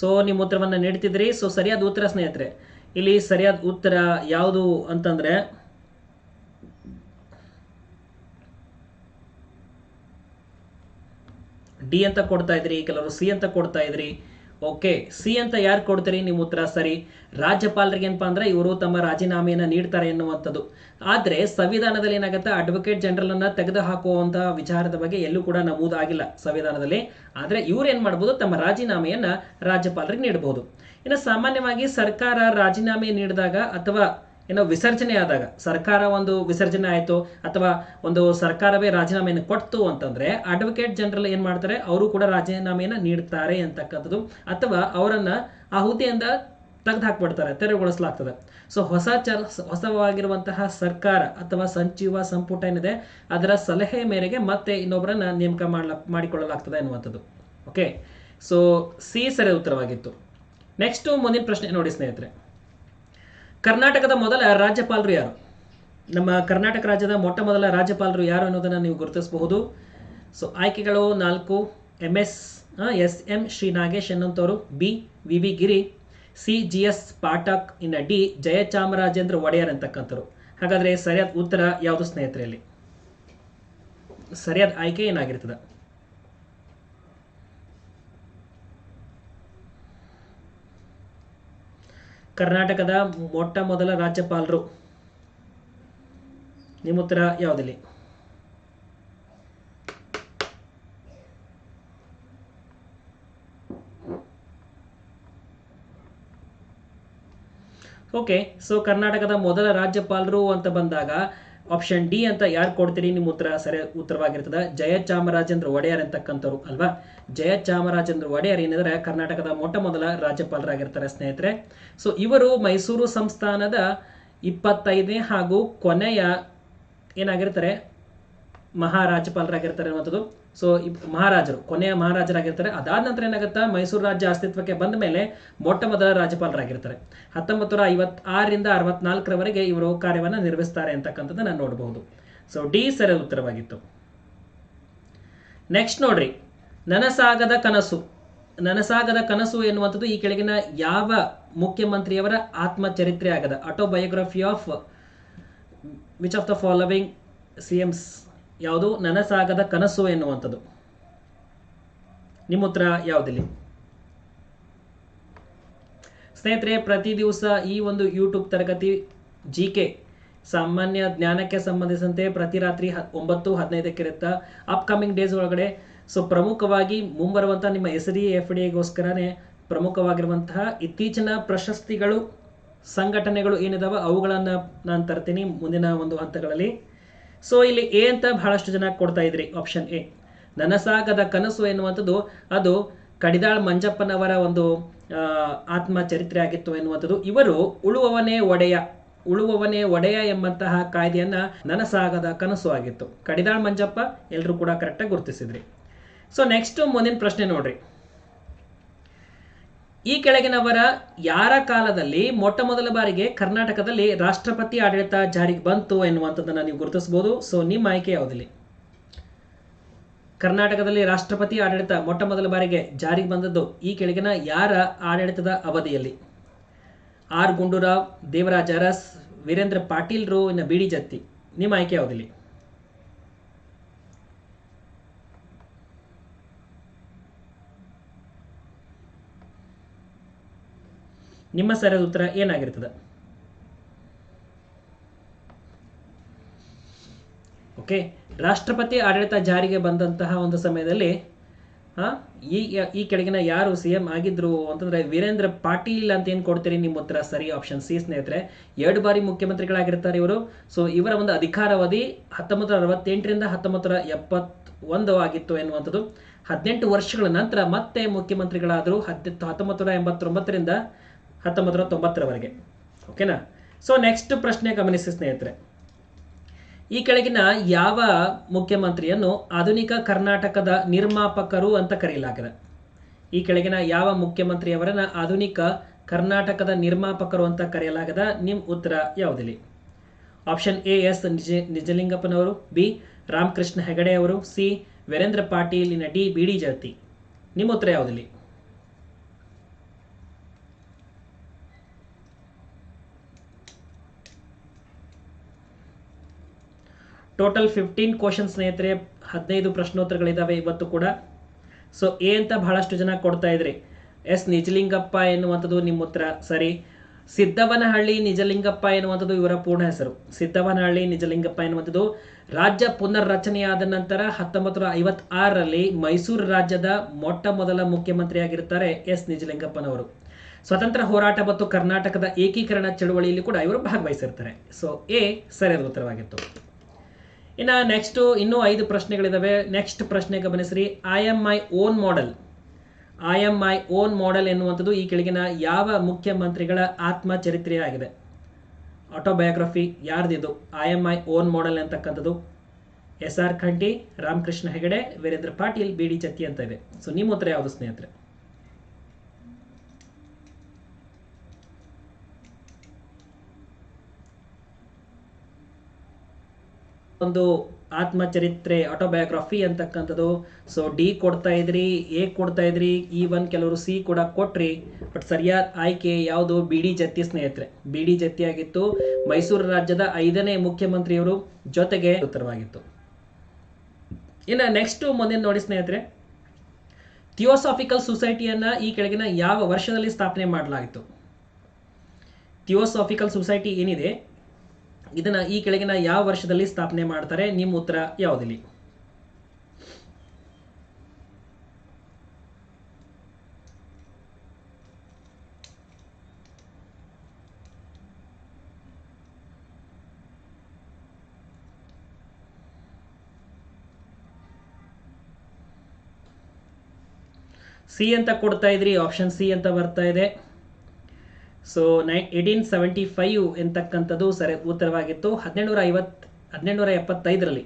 ಸೊ ನಿಮ್ಮ ಉತ್ತರವನ್ನ ನೀಡ್ತಿದ್ರಿ. ಸೊ ಸರಿಯಾದ ಉತ್ತರ ಸ್ನೇಹಿತರೆ, ಇಲ್ಲಿ ಸರಿಯಾದ ಉತ್ತರ ಯಾವುದು ಅಂತಂದ್ರೆ ಡಿ ಅಂತ ಕೊಡ್ತಾ ಇದ್ರಿ, ಕೆಲವರು ಸಿ ಅಂತ ಕೊಡ್ತಾ ಇದ್ರಿ. ಓಕೆ, ಸಿ ಅಂತ ಯಾರು ಕೊಡ್ತೀರಿ? ನಿಮ್ಮ ಉತ್ತರ ಸರಿ. ರಾಜ್ಯಪಾಲರಿಗೆ ಏನಪ್ಪ ಅಂದ್ರೆ ಇವರು ತಮ್ಮ ರಾಜೀನಾಮೆಯನ್ನ ನೀಡ್ತಾರೆ ಎನ್ನುವಂಥದ್ದು. ಆದ್ರೆ ಸಂವಿಧಾನದಲ್ಲಿ ಏನಾಗುತ್ತೆ? ಅಡ್ವೊಕೇಟ್ ಜನರಲ್ ಅನ್ನ ತೆಗೆದು ಹಾಕುವಂತಹ ವಿಚಾರದ ಬಗ್ಗೆ ಎಲ್ಲೂ ಕೂಡ ನಮೂದಾಗಿಲ್ಲ ಸಂವಿಧಾನದಲ್ಲಿ. ಆದ್ರೆ ಇವ್ರು ಏನು ಮಾಡ್ಬೋದು? ತಮ್ಮ ರಾಜೀನಾಮೆಯನ್ನ ರಾಜ್ಯಪಾಲರಿಗೆ ನೀಡಬಹುದು ಇನ್ನು ಸಾಮಾನ್ಯವಾಗಿ ಸರ್ಕಾರ ರಾಜೀನಾಮೆ ನೀಡಿದಾಗ ಅಥವಾ ಏನೋ ವಿಸರ್ಜನೆ ಆದಾಗ, ಸರ್ಕಾರ ಒಂದು ವಿಸರ್ಜನೆ ಆಯಿತು ಅಥವಾ ಒಂದು ಸರ್ಕಾರವೇ ರಾಜೀನಾಮೆಯನ್ನು ಕೊಡ್ತು ಅಂತಂದ್ರೆ ಅಡ್ವೊಕೇಟ್ ಜನರಲ್ ಏನ್ ಮಾಡ್ತಾರೆ? ಅವರು ಕೂಡ ರಾಜೀನಾಮೆಯನ್ನು ನೀಡ್ತಾರೆ ಅಂತಕ್ಕಂಥದ್ದು. ಅಥವಾ ಅವರನ್ನ ಆ ಹುದ್ದೆಯಿಂದ ತೆಗೆದು ಹಾಕ್ಬಿಡ್ತಾರೆ ತೆರವುಗೊಳಿಸಲಾಗ್ತದೆ. ಸೊ ಹೊಸ ಚರ್, ಹೊಸವಾಗಿರುವಂತಹ ಸರ್ಕಾರ ಅಥವಾ ಸಂಚಿವ ಸಂಪುಟ ಏನಿದೆ, ಅದರ ಸಲಹೆ ಮೇರೆಗೆ ಮತ್ತೆ ಇನ್ನೊಬ್ಬರನ್ನ ನೇಮಕ ಮಾಡ್ಲಾ, ಮಾಡಿಕೊಳ್ಳಲಾಗ್ತದೆ ಎನ್ನುವಂಥದ್ದು ಓಕೆ ಸೊ ಸಿ ಸರಿ ಉತ್ತರವಾಗಿತ್ತು. ನೆಕ್ಸ್ಟ್ ಮುಂದಿನ ಪ್ರಶ್ನೆ ನೋಡಿ ಸ್ನೇಹಿತರೆ. ಕರ್ನಾಟಕದ ಮೊದಲ ರಾಜ್ಯಪಾಲರು ಯಾರು? ನಮ್ಮ ಕರ್ನಾಟಕ ರಾಜ್ಯದ ಮೊಟ್ಟ ಮೊದಲ ರಾಜ್ಯಪಾಲರು ಯಾರು ಅನ್ನೋದನ್ನು ನೀವು ಗುರುತಿಸಬಹುದು. ಸೊ ಆಯ್ಕೆಗಳು ನಾಲ್ಕು. M S S M Shri Nagesh ಎನ್ನುವಂಥವರು B V V Giri C G S Pathak, ಇನ್ನ ಡಿ ಜಯಚಾಮರಾಜೇಂದ್ರ ಒಡೆಯರ್ ಅಂತಕ್ಕಂಥವ್ರು. ಹಾಗಾದ್ರೆ ಸರಿಯಾದ ಉತ್ತರ ಯಾವುದು ಸ್ನೇಹಿತರಲ್ಲಿ ಸರಿಯಾದ ಆಯ್ಕೆ ಏನಾಗಿರ್ತದೆ? ಕರ್ನಾಟಕದ ಮೊಟ್ಟ ಮೊದಲ ರಾಜ್ಯಪಾಲರು. ನಿಮ್ಮ ಉತ್ತರ ಯಾವುದಿಲ್ಲಿ? ಓಕೆ ಸೊ ಕರ್ನಾಟಕದ ಮೊದಲ ರಾಜ್ಯಪಾಲರು ಅಂತ ಬಂದಾಗ ಆಪ್ಷನ್ ಡಿ ಅಂತ ಯಾರು ಕೊಡ್ತೀರಿ ನಿಮ್ಮ ಉತ್ತರ ಸರಿ ಉತ್ತರವಾಗಿರ್ತದೆ. ಜಯಚಾಮರಾಜೇಂದ್ರ ಒಡೆಯರ್ ಅಂತಕ್ಕಂಥವ್ರು ಅಲ್ವಾ? ಜಯಚಾಮರಾಜೇಂದ್ರ ಒಡೆಯರ್ ಏನಿದ್ರೆ ಕರ್ನಾಟಕದ ಮೊಟ್ಟ ಮೊದಲ ರಾಜ್ಯಪಾಲರಾಗಿರ್ತಾರೆ ಸ್ನೇಹಿತರೆ. ಸೊ ಇವರು ಮೈಸೂರು ಸಂಸ್ಥಾನದ ಇಪ್ಪತ್ತೈದನೇ ಹಾಗೂ ಕೊನೆಯ ಏನಾಗಿರ್ತಾರೆ? ಮಹಾರಾಜ್ಯಪಾಲರಾಗಿರ್ತಾರೆ ಅನ್ನುವಂಥದ್ದು. ಸೊ ಮಹಾರಾಜರು, ಕೊನೆಯ ಮಹಾರಾಜರಾಗಿರ್ತಾರೆ. ಅದಾದ ನಂತರ ಏನಾಗುತ್ತಾ? ಮೈಸೂರು ರಾಜ್ಯ ಅಸ್ತಿತ್ವಕ್ಕೆ ಬಂದ ಮೇಲೆ ಮೊಟ್ಟ ಮೊದಲ ರಾಜ್ಯಪಾಲರಾಗಿರ್ತಾರೆ. ಹತ್ತೊಂಬತ್ತು ನೂರ ಐವತ್ತಾರರಿಂದ ಅರವತ್ನಾಲ್ಕರವರೆಗೆ ಇವರು ಕಾರ್ಯವನ್ನು ನಿರ್ವಹಿಸ್ತಾರೆ ನಾನು ನೋಡಬಹುದು. ಸೊ ಡಿ ಸರಿಯಾದ ಉತ್ತರವಾಗಿತ್ತು. ನೆಕ್ಸ್ಟ್ ನೋಡ್ರಿ. ನನಸಾಗದ ಕನಸು. ನನಸಾಗದ ಕನಸು ಎನ್ನುವಂಥದ್ದು ಈ ಕೆಳಗಿನ ಯಾವ ಮುಖ್ಯಮಂತ್ರಿಯವರ ಆತ್ಮಚರಿತ್ರೆ ಆಗದ autobiography of which of the following CMs ಯಾವುದು? ನನಸಾಗದ ಕನಸು ಎನ್ನುವಂಥದ್ದು. ನಿಮ್ಮ ಉತ್ತರ ಯಾವುದಿಲ್ಲಿ? ಸ್ನೇಹಿತರೆ, ಪ್ರತಿ ದಿವಸ ಈ ಒಂದು ಯೂಟ್ಯೂಬ್ ತರಗತಿ ಜಿ ಕೆ ಸಾಮಾನ್ಯ ಜ್ಞಾನಕ್ಕೆ ಸಂಬಂಧಿಸಿದಂತೆ ಪ್ರತಿ ರಾತ್ರಿ ಒಂಬತ್ತು ಹದಿನೈದಕ್ಕೆ ಇರುತ್ತಾ ಅಪ್ಕಮಿಂಗ್ ಡೇಸ್ ಒಳಗಡೆ. ಸೊ ಪ್ರಮುಖವಾಗಿ ಮುಂಬರುವಂಥ ನಿಮ್ಮ ಎಸ್ ಡಿ ಎಫ್ ಡಿ ಎಗೋಸ್ಕರನೇ ಪ್ರಮುಖವಾಗಿರುವಂತಹ ಇತ್ತೀಚಿನ ಪ್ರಶಸ್ತಿಗಳು, ಸಂಘಟನೆಗಳು ಏನಿದಾವೆ ಅವುಗಳನ್ನು ನಾನು ತರ್ತೀನಿ ಮುಂದಿನ ಒಂದು ಹಂತಗಳಲ್ಲಿ. ಸೊ ಇಲ್ಲಿ ಎ ಅಂತ ಬಹಳಷ್ಟು ಜನ ಕೊಡ್ತಾ ಇದ್ರಿ ಆಪ್ಷನ್ ಎ ನನಸಾಗದ ಕನಸು ಎನ್ನುವಂಥದ್ದು ಅದು ಕಡಿದಾಳ್ ಮಂಜಪ್ಪನವರ ಒಂದು ಆ, ಆತ್ಮಚರಿತ್ರೆ ಆಗಿತ್ತು ಎನ್ನುವಂಥದ್ದು. ಇವರು ಉಳುವವನೇ ಒಡೆಯ ಉಳುವವನೇ ಒಡೆಯ ಎಂಬಂತಹ ಕಾಯ್ದೆಯನ್ನ ನನಸಾಗದ ಕನಸು ಆಗಿತ್ತು. ಕಡಿದಾಳ್ ಮಂಜಪ್ಪ ಎಲ್ಲರೂ ಕೂಡ ಕರೆಕ್ಟಾಗಿ ಗುರುತಿಸಿದ್ರಿ. ಸೊ ನೆಕ್ಸ್ಟ್ ಮುಂದಿನ ಪ್ರಶ್ನೆ ನೋಡ್ರಿ. ಈ ಕೆಳಗಿನವರ ಯಾರ ಕಾಲದಲ್ಲಿ ಮೊಟ್ಟ ಮೊದಲ ಬಾರಿಗೆ ಕರ್ನಾಟಕದಲ್ಲಿ ರಾಷ್ಟ್ರಪತಿ ಆಡಳಿತ ಜಾರಿಗೆ ಬಂತು ಎನ್ನುವಂಥದ್ದನ್ನು ನೀವು ಗುರುತಿಸಬಹುದು. ಸೊ ನಿಮ್ಮ ಆಯ್ಕೆ ಯಾವುದಿಲ್ಲ? ಕರ್ನಾಟಕದಲ್ಲಿ ರಾಷ್ಟ್ರಪತಿ ಆಡಳಿತ ಮೊಟ್ಟ ಮೊದಲ ಬಾರಿಗೆ ಜಾರಿಗೆ ಬಂದದ್ದು ಈ ಕೆಳಗಿನ ಯಾರ ಆಡಳಿತದ ಅವಧಿಯಲ್ಲಿ? ಆರ್ ಗುಂಡೂರಾವ್, ದೇವರಾಜ ಅರಸ್, ವೀರೇಂದ್ರ ಪಾಟೀಲ್ರು, ಇನ್ನು ಬಿ ಡಿ ಜತ್ತಿ. ನಿಮ್ಮ ಆಯ್ಕೆ ಯಾವುದಿಲ್ಲ? ನಿಮ್ಮ ಸರಿಯಾದ ಉತ್ತರ ಏನಾಗಿರ್ತದೆ? ಓಕೆ ರಾಷ್ಟ್ರಪತಿ ಆಡಳಿತ ಜಾರಿಗೆ ಬಂದಂತಹ ಒಂದು ಸಮಯದಲ್ಲಿ ಈ ಈ ಕೆಳಗಿನ ಯಾರು ಸಿ ಎಂ ಆಗಿದ್ರು ಅಂತಂದ್ರೆ ವೀರೇಂದ್ರ ಪಾಟೀಲ್ ಅಂತ ಏನು ಕೊಡ್ತೀರಿ ನಿಮ್ಮ ಉತ್ತರ? ಸರಿ ಆಪ್ಷನ್ ಸಿ ಸ್ನೇಹಿತರೆ. ಎರಡು ಬಾರಿ ಮುಖ್ಯಮಂತ್ರಿಗಳಾಗಿರ್ತಾರೆ ಇವರು. ಸೊ ಇವರ ಒಂದು ಅಧಿಕಾರಾವಧಿ ಹತ್ತೊಂಬತ್ತು ನೂರ ಅರವತ್ತೆಂಟರಿಂದ ಹತ್ತೊಂಬತ್ತು ನೂರ ಎಪ್ಪತ್ತೊಂದು ಆಗಿತ್ತು ಎನ್ನುವಂಥದ್ದು. ಹದಿನೆಂಟು ವರ್ಷಗಳ ನಂತರ ಮತ್ತೆ ಮುಖ್ಯಮಂತ್ರಿಗಳಾದರು. ಹತ್ತು ಹತ್ತೊಂಬತ್ತು ನೂರ ಎಂಬತ್ತೊಂಬತ್ತರಿಂದ ಹತ್ತೊಂಬತ್ತು ತೊಂಬತ್ತರವರೆಗೆ ಓಕೆನಾ? ಸೊ ನೆಕ್ಸ್ಟ್ ಪ್ರಶ್ನೆ ಗಮನಿಸಿ ಸ್ನೇಹಿತರೆ. ಈ ಕೆಳಗಿನ ಯಾವ ಮುಖ್ಯಮಂತ್ರಿಯನ್ನು ಆಧುನಿಕ ಕರ್ನಾಟಕದ ನಿರ್ಮಾಪಕರು ಅಂತ ಕರೆಯಲಾಗಿದೆ. ಈ ಕೆಳಗಿನ ಯಾವ ಮುಖ್ಯಮಂತ್ರಿಯವರನ್ನ ಆಧುನಿಕ ಕರ್ನಾಟಕದ ನಿರ್ಮಾಪಕರು ಅಂತ ಕರೆಯಲಾಗದ ನಿಮ್ಮ ಉತ್ತರ ಯಾವುದಿಲ್ಲ ಆಪ್ಷನ್ ಎ, ಎಸ್, ನಿಜ, ನಿಜಲಿಂಗಪ್ಪನವರು, ಬಿ, ರಾಮಕೃಷ್ಣ ಹೆಗಡೆ ಅವರು ಸಿ, ವೀರೇಂದ್ರ ಪಾಟೀಲಿನ ಡಿ, ಬಿ, ಡಿ ಜಾತಿ ನಿಮ್ಮ ಉತ್ತರ ಯಾವುದಿಲ್ಲ ಟೋಟಲ್ ಫಿಫ್ಟೀನ್ ಕ್ವಶನ್ ಸ್ನೇಹಿತರೆ. ಹದಿನೈದು ಪ್ರಶ್ನೋತ್ತರಗಳಿದ್ದಾವೆ ಇವತ್ತು ಕೂಡ. ಸೊ ಎ ಅಂತ ಬಹಳಷ್ಟು ಜನ ಕೊಡ್ತಾ ಇದ್ರಿ. ಎಸ್, ನಿಜಲಿಂಗಪ್ಪ ಎನ್ನುವಂಥದ್ದು ನಿಮ್ಮ ಉತ್ತರ. ಸರಿ. ಸಿದ್ದವನಹಳ್ಳಿ, ನಿಜಲಿಂಗಪ್ಪ ಎನ್ನುವಂಥದ್ದು ಇವರ ಪೂರ್ಣ ಹೆಸರು. ಸಿದ್ದವನಹಳ್ಳಿ, ನಿಜಲಿಂಗಪ್ಪ ಎನ್ನುವಂಥದ್ದು ರಾಜ್ಯ ಪುನರ್ರಚನೆಯಾದ ನಂತರ ಹತ್ತೊಂಬತ್ತು ನೂರ ಐವತ್ತಾರರಲ್ಲಿ ಮೈಸೂರು ರಾಜ್ಯದ ಮೊಟ್ಟ ಮೊದಲ ಮುಖ್ಯಮಂತ್ರಿಯಾಗಿರುತ್ತಾರೆ ಎಸ್, ನಿಜಲಿಂಗಪ್ಪನವರು. ಸ್ವತಂತ್ರ ಹೋರಾಟ ಮತ್ತು ಕರ್ನಾಟಕದ ಏಕೀಕರಣ ಚಳುವಳಿಯಲ್ಲಿ ಕೂಡ ಇವರು ಭಾಗವಹಿಸಿರ್ತಾರೆ. ಸೊ ಎ ಸರಿಯಾದ ಉತ್ತರವಾಗಿತ್ತು. ಇನ್ನು ನೆಕ್ಸ್ಟು ಇನ್ನೂ ಐದು ಪ್ರಶ್ನೆಗಳಿದ್ದಾವೆ ನೆಕ್ಸ್ಟ್ ಪ್ರಶ್ನೆ ಗಮನಿಸ್ರಿ. I am my own model I am my own model ಎನ್ನುವಂಥದ್ದು ಈ ಕೆಳಗಿನ ಯಾವ ಮುಖ್ಯಮಂತ್ರಿಗಳ ಆತ್ಮಚರಿತ್ರೆಯಾಗಿದೆ. Autobiography ಯಾರ್ದಿದು? I am my own model ಅಂತಕ್ಕಂಥದ್ದು S R Kanthi Ramakrishna Hegde, Veerendra Patil, B D Jatti ಅಂತ ಇದೆ ಸೊ ನಿಮ್ಮ ಉತ್ತರ ಯಾವುದು ಸ್ನೇಹಿತರೆ? ಒಂದು ಆತ್ಮಚರಿತ್ರೆ ಆಟೋಬಯೋಗ್ರಫಿ ಅಂತಕ್ಕಂಥದ್ದು. ಸೊ ಡಿ ಕೊಡ್ತಾ ಇದ್ರಿ ಎ ಕೊಡ್ತಾ ಇದ್ರಿ ಈ ಒನ್ ಕೆಲವರು ಸಿ ಕೂಡ ಕೊಟ್ರಿ. ಬಟ್ ಸರಿಯಾದ ಆಯ್ಕೆ ಯಾವುದು? ಬಿ ಡಿ ಜತ್ತಿ ಸ್ನೇಹಿತರೆ. ಬಿ ಡಿ ಜತ್ತಿ ಆಗಿತ್ತು. ಮೈಸೂರು ರಾಜ್ಯದ ಐದನೇ ಮುಖ್ಯಮಂತ್ರಿಯವರು ಜೊತೆಗೆ ಉತ್ತರವಾಗಿತ್ತು. ಇನ್ನು ನೆಕ್ಸ್ಟ್ ಮುಂದಿನ ನೋಡಿ ಸ್ನೇಹಿತರೆ. ಥಿಯೋಸಾಫಿಕಲ್ ಸೊಸೈಟಿಯನ್ನ ಈ ಕೆಳಗಿನ ಯಾವ ವರ್ಷದಲ್ಲಿ ಸ್ಥಾಪನೆ ಮಾಡಲಾಯಿತು ಥಿಯೋಸಾಫಿಕಲ್ ಸೊಸೈಟಿ ಏನಿದೆ? ಇದನ್ನ ಈ ಕೆಳಗಿನ ಯಾವ ವರ್ಷದಲ್ಲಿ ಸ್ಥಾಪನೆ ಮಾಡ್ತಾರೆ? ನಿಮ್ಮ ಉತ್ತರ ಯಾವುದಿಲ್ಲ? ಸಿ ಅಂತ ಕೊಡ್ತಾ ಇದ್ರಿ ಆಪ್ಷನ್ ಸಿ ಅಂತ ಬರ್ತಾ ಇದೆ. ಸೊ ನೈ ಏಯ್ಟೀನ್ ಸೆವೆಂಟಿ ಫೈವ್ ಎಂತಕ್ಕಂಥದ್ದು ಸರಿ, ಉತ್ತರವಾಗಿತ್ತು. ಹದಿನೆಂಟುನೂರ ಐವತ್ ಹದಿನೆಂಟುನೂರ ಎಪ್ಪತ್ತೈದರಲ್ಲಿ